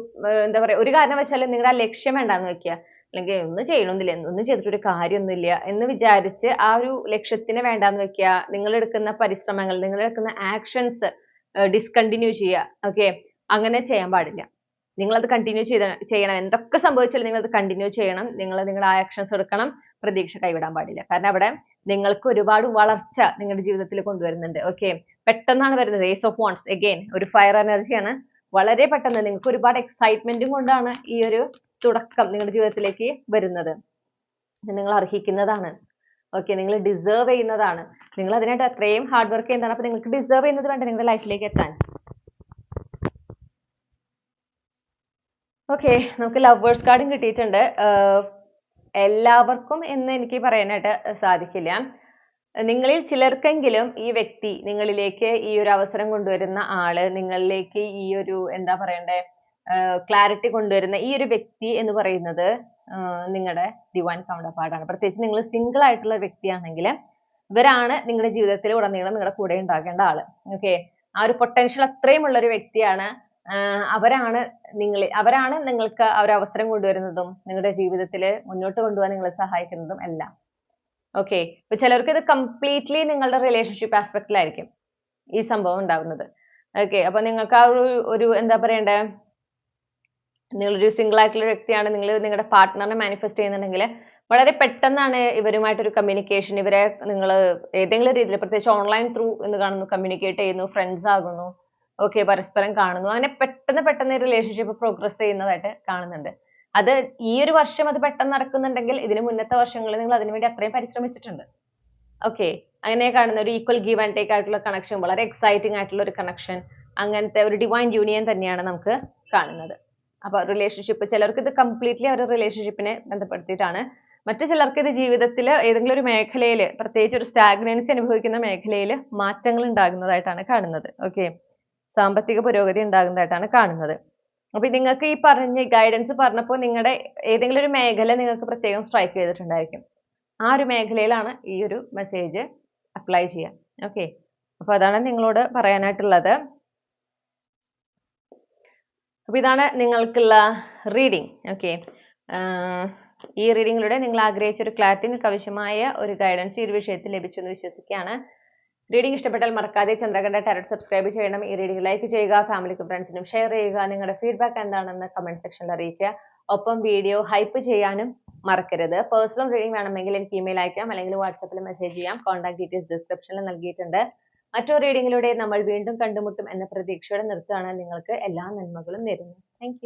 എന്താ പറയാ ഒരു കാരണവശാലും നിങ്ങളുടെ ആ ലക്ഷ്യം വേണ്ടാന്ന് വെക്കുക. അല്ലെങ്കിൽ ഒന്നും ചെയ്യണമെന്നില്ല ഒന്നും ചെയ്തിട്ടൊരു കാര്യമൊന്നുമില്ല എന്ന് വിചാരിച്ച് ആ ഒരു ലക്ഷ്യത്തിന് വേണ്ടാന്ന് വെക്കുക. നിങ്ങൾ എടുക്കുന്ന പരിശ്രമങ്ങൾ നിങ്ങൾ എടുക്കുന്ന ആക്ഷൻസ് ഡിസ്കണ്ടിന്യൂ ചെയ്യുക. ഓക്കെ അങ്ങനെ ചെയ്യാൻ പാടില്ല. നിങ്ങൾ അത് കണ്ടിന്യൂ ചെയ്ത ചെയ്യണം. എന്തൊക്കെ സംഭവിച്ചാലും നിങ്ങൾ അത് കണ്ടിന്യൂ ചെയ്യണം. നിങ്ങൾ നിങ്ങളുടെ ആക്ഷൻസ് എടുക്കണം. പ്രതീക്ഷ കൈവിടാൻ പാടില്ല. കാരണം അവിടെ നിങ്ങൾക്ക് ഒരുപാട് വളർച്ച നിങ്ങളുടെ ജീവിതത്തിൽ കൊണ്ടുവരുന്നുണ്ട്. ഓക്കെ പെട്ടെന്നാണ് വരുന്നത്. ഏസ് ഓഫ് വോൺസ് എഗെയിൻ ഒരു ഫയർ എനർജിയാണ് വളരെ പെട്ടെന്ന് നിങ്ങൾക്ക് ഒരുപാട് എക്സൈറ്റ്മെന്റും കൊണ്ടാണ് ഈ ഒരു തുടക്കം നിങ്ങളുടെ ജീവിതത്തിലേക്ക് വരുന്നത്. നിങ്ങൾ അർഹിക്കുന്നതാണ്. ഓക്കെ നിങ്ങൾ ഡിസേർവ് ചെയ്യുന്നതാണ്. നിങ്ങൾ അതിനായിട്ട് അത്രയും ഹാർഡ് വർക്ക് ചെയ്യുന്നതാണ്. അപ്പോൾ നിങ്ങൾക്ക് ഡിസേർവ് ചെയ്യുന്നത് വേണ്ട നിങ്ങളുടെ ലൈഫിലേക്ക് എത്താൻ? ഓക്കെ നമുക്ക് ലവേഴ്സ് കാർഡും കിട്ടിയിട്ടുണ്ട്. എല്ലാവർക്കും എന്ന് എനിക്ക് പറയാനായിട്ട് സാധിക്കില്ല. നിങ്ങളിൽ ചിലർക്കെങ്കിലും ഈ വ്യക്തി നിങ്ങളിലേക്ക് ഈ ഒരു അവസരം കൊണ്ടുവരുന്ന ആൾ നിങ്ങളിലേക്ക് ഈ ഒരു എന്താ പറയണ്ടേ ക്ലാരിറ്റി കൊണ്ടുവരുന്ന ഈ ഒരു വ്യക്തി എന്ന് പറയുന്നത് നിങ്ങളുടെ ഡിവൈൻ കൗണ്ടർ പാർട്ടാണ് പ്രത്യേകിച്ച് നിങ്ങൾ സിംഗിൾ ആയിട്ടുള്ള വ്യക്തിയാണെങ്കിൽ ഇവരാണ് നിങ്ങളുടെ ജീവിതത്തിൽ ഉടനീളം നിങ്ങളുടെ കൂടെ ഉണ്ടാകേണ്ട ആൾ. ഓക്കെ ആ ഒരു പൊട്ടൻഷ്യൽ അത്രയും ഉള്ള ഒരു വ്യക്തിയാണ് അവരാണ് നിങ്ങൾ അവരാണ് നിങ്ങൾക്ക് ആ ഒരു അവസരം കൊണ്ടുവരുന്നതും നിങ്ങളുടെ ജീവിതത്തിൽ മുന്നോട്ട് കൊണ്ടുപോകാൻ നിങ്ങളെ സഹായിക്കുന്നതും എല്ലാം. ഓക്കെ ഇപ്പൊ ചിലർക്ക് ഇത് കംപ്ലീറ്റ്ലി നിങ്ങളുടെ റിലേഷൻഷിപ്പ് ആസ്പെക്റ്റിലായിരിക്കും ഈ സംഭവം ഉണ്ടാകുന്നത്. ഓക്കെ അപ്പൊ നിങ്ങൾക്ക് ആ ഒരു ഒരു എന്താ പറയണ്ടേ? നിങ്ങളൊരു സിംഗിൾ ആയിട്ടുള്ള വ്യക്തിയാണ്. നിങ്ങൾ നിങ്ങളുടെ പാർട്ട്ണറിനെ മാനിഫെസ്റ്റ് ചെയ്യുന്നുണ്ടെങ്കിൽ വളരെ പെട്ടെന്നാണ് ഇവരുമായിട്ടൊരു കമ്മ്യൂണിക്കേഷൻ ഇവരെ നിങ്ങൾ ഏതെങ്കിലും രീതിയിൽ പ്രത്യേകിച്ച് ഓൺലൈൻ ത്രൂ എന്ന് കാണുന്നു കമ്മ്യൂണിക്കേറ്റ് ചെയ്യുന്നു ഫ്രണ്ട്സ് ആകുന്നു ഓക്കെ പരസ്പരം കാണുന്നു. അങ്ങനെ പെട്ടെന്ന് പെട്ടെന്ന് റിലേഷൻഷിപ്പ് പ്രോഗ്രസ് ചെയ്യുന്നതായിട്ട് കാണുന്നുണ്ട്. അത് ഈ ഒരു വർഷം അത് പെട്ടെന്ന് നടക്കുന്നുണ്ടെങ്കിൽ ഇതിന് മുന്നത്തെ വർഷങ്ങളിൽ നിങ്ങൾ അതിനുവേണ്ടി അത്രയും പരിശ്രമിച്ചിട്ടുണ്ട്. ഓക്കെ അങ്ങനെ കാണുന്ന ഒരു ഈക്വൽ ഗീവ് ആൻഡ് ടേക്ക് ആയിട്ടുള്ള കണക്ഷൻ വളരെ എക്സൈറ്റിംഗ് ആയിട്ടുള്ള ഒരു കണക്ഷൻ അങ്ങനത്തെ ഒരു ഡിവൈൻ യൂണിയൻ തന്നെയാണ് നമുക്ക് കാണുന്നത്. അപ്പൊ റിലേഷൻഷിപ്പ് ചിലർക്ക് ഇത് കംപ്ലീറ്റ്ലി അവരുടെ റിലേഷൻഷിപ്പിനെ ബന്ധപ്പെടുത്തിയിട്ടാണ്. മറ്റു ചിലർക്ക് ഇത് ജീവിതത്തിൽ ഏതെങ്കിലും ഒരു മേഖലയിൽ പ്രത്യേകിച്ച് ഒരു സ്റ്റാഗ്നൻസി അനുഭവിക്കുന്ന മേഖലയിൽ മാറ്റങ്ങൾ ഉണ്ടാകുന്നതായിട്ടാണ് കാണുന്നത്. ഓക്കെ സാമ്പത്തിക പുരോഗതി ഉണ്ടാകുന്നതായിട്ടാണ് കാണുന്നത്. അപ്പൊ നിങ്ങൾക്ക് ഈ പറഞ്ഞ ഗൈഡൻസ് പറഞ്ഞപ്പോൾ നിങ്ങളുടെ ഏതെങ്കിലും ഒരു മേഖല നിങ്ങൾക്ക് പ്രത്യേകം സ്ട്രൈക്ക് ചെയ്തിട്ടുണ്ടായിരിക്കും. ആ ഒരു മേഖലയിലാണ് ഈ ഒരു മെസ്സേജ് അപ്ലൈ ചെയ്യാം ഓക്കെ അപ്പൊ അതാണ് നിങ്ങളോട് പറയാനായിട്ടുള്ളത്. അപ്പൊ ഇതാണ് നിങ്ങൾക്കുള്ള റീഡിംഗ് ഓക്കെ ഈ റീഡിങ്ങിലൂടെ നിങ്ങൾ ആഗ്രഹിച്ച ഒരു ക്ലാരിറ്റി നിങ്ങൾക്ക് ആവശ്യമായ ഒരു ഗൈഡൻസ് ഈ ഒരു വിഷയത്തിൽ ലഭിച്ചു എന്ന് വിശ്വസിക്കുകയാണ്. റീഡിംഗ് ഇഷ്ടപ്പെട്ടാൽ മറക്കാതെ ചന്ദ്രകണ്ഠ ടാരറ്റ് സബ്സ്ക്രൈബ് ചെയ്യണം. ഈ റീഡിംഗ് ലൈക്ക് ചെയ്യുക ഫാമിലിക്കും ഫ്രണ്ട്സിനും ഷെയർ ചെയ്യുക നിങ്ങളുടെ ഫീഡ്ബാക്ക് എന്താണെന്ന് കമന്റ് സെക്ഷനിൽ അറിയിക്കുക ഒപ്പം വീഡിയോ ഹൈപ്പ് ചെയ്യാനും മറക്കരുത്. പേഴ്സണൽ റീഡിംഗ് വേണമെങ്കിൽ എനിക്ക് ഇമെയിൽ അയക്കാം അല്ലെങ്കിൽ വാട്സപ്പിൽ മെസ്സേജ് ചെയ്യാം. കോൺടാക്ട് ഡീറ്റെയിൽസ് ഡിസ്ക്രിപ്ഷനിൽ നൽകിയിട്ടുണ്ട്. മറ്റൊരു റീഡിങ്ങിലൂടെ നമ്മൾ വീണ്ടും കണ്ടുമുട്ടും എന്ന പ്രതീക്ഷയോടെ നിർത്തുകയാണ്. നിങ്ങൾക്ക് എല്ലാ നന്മകളും നേരുന്നു. താങ്ക്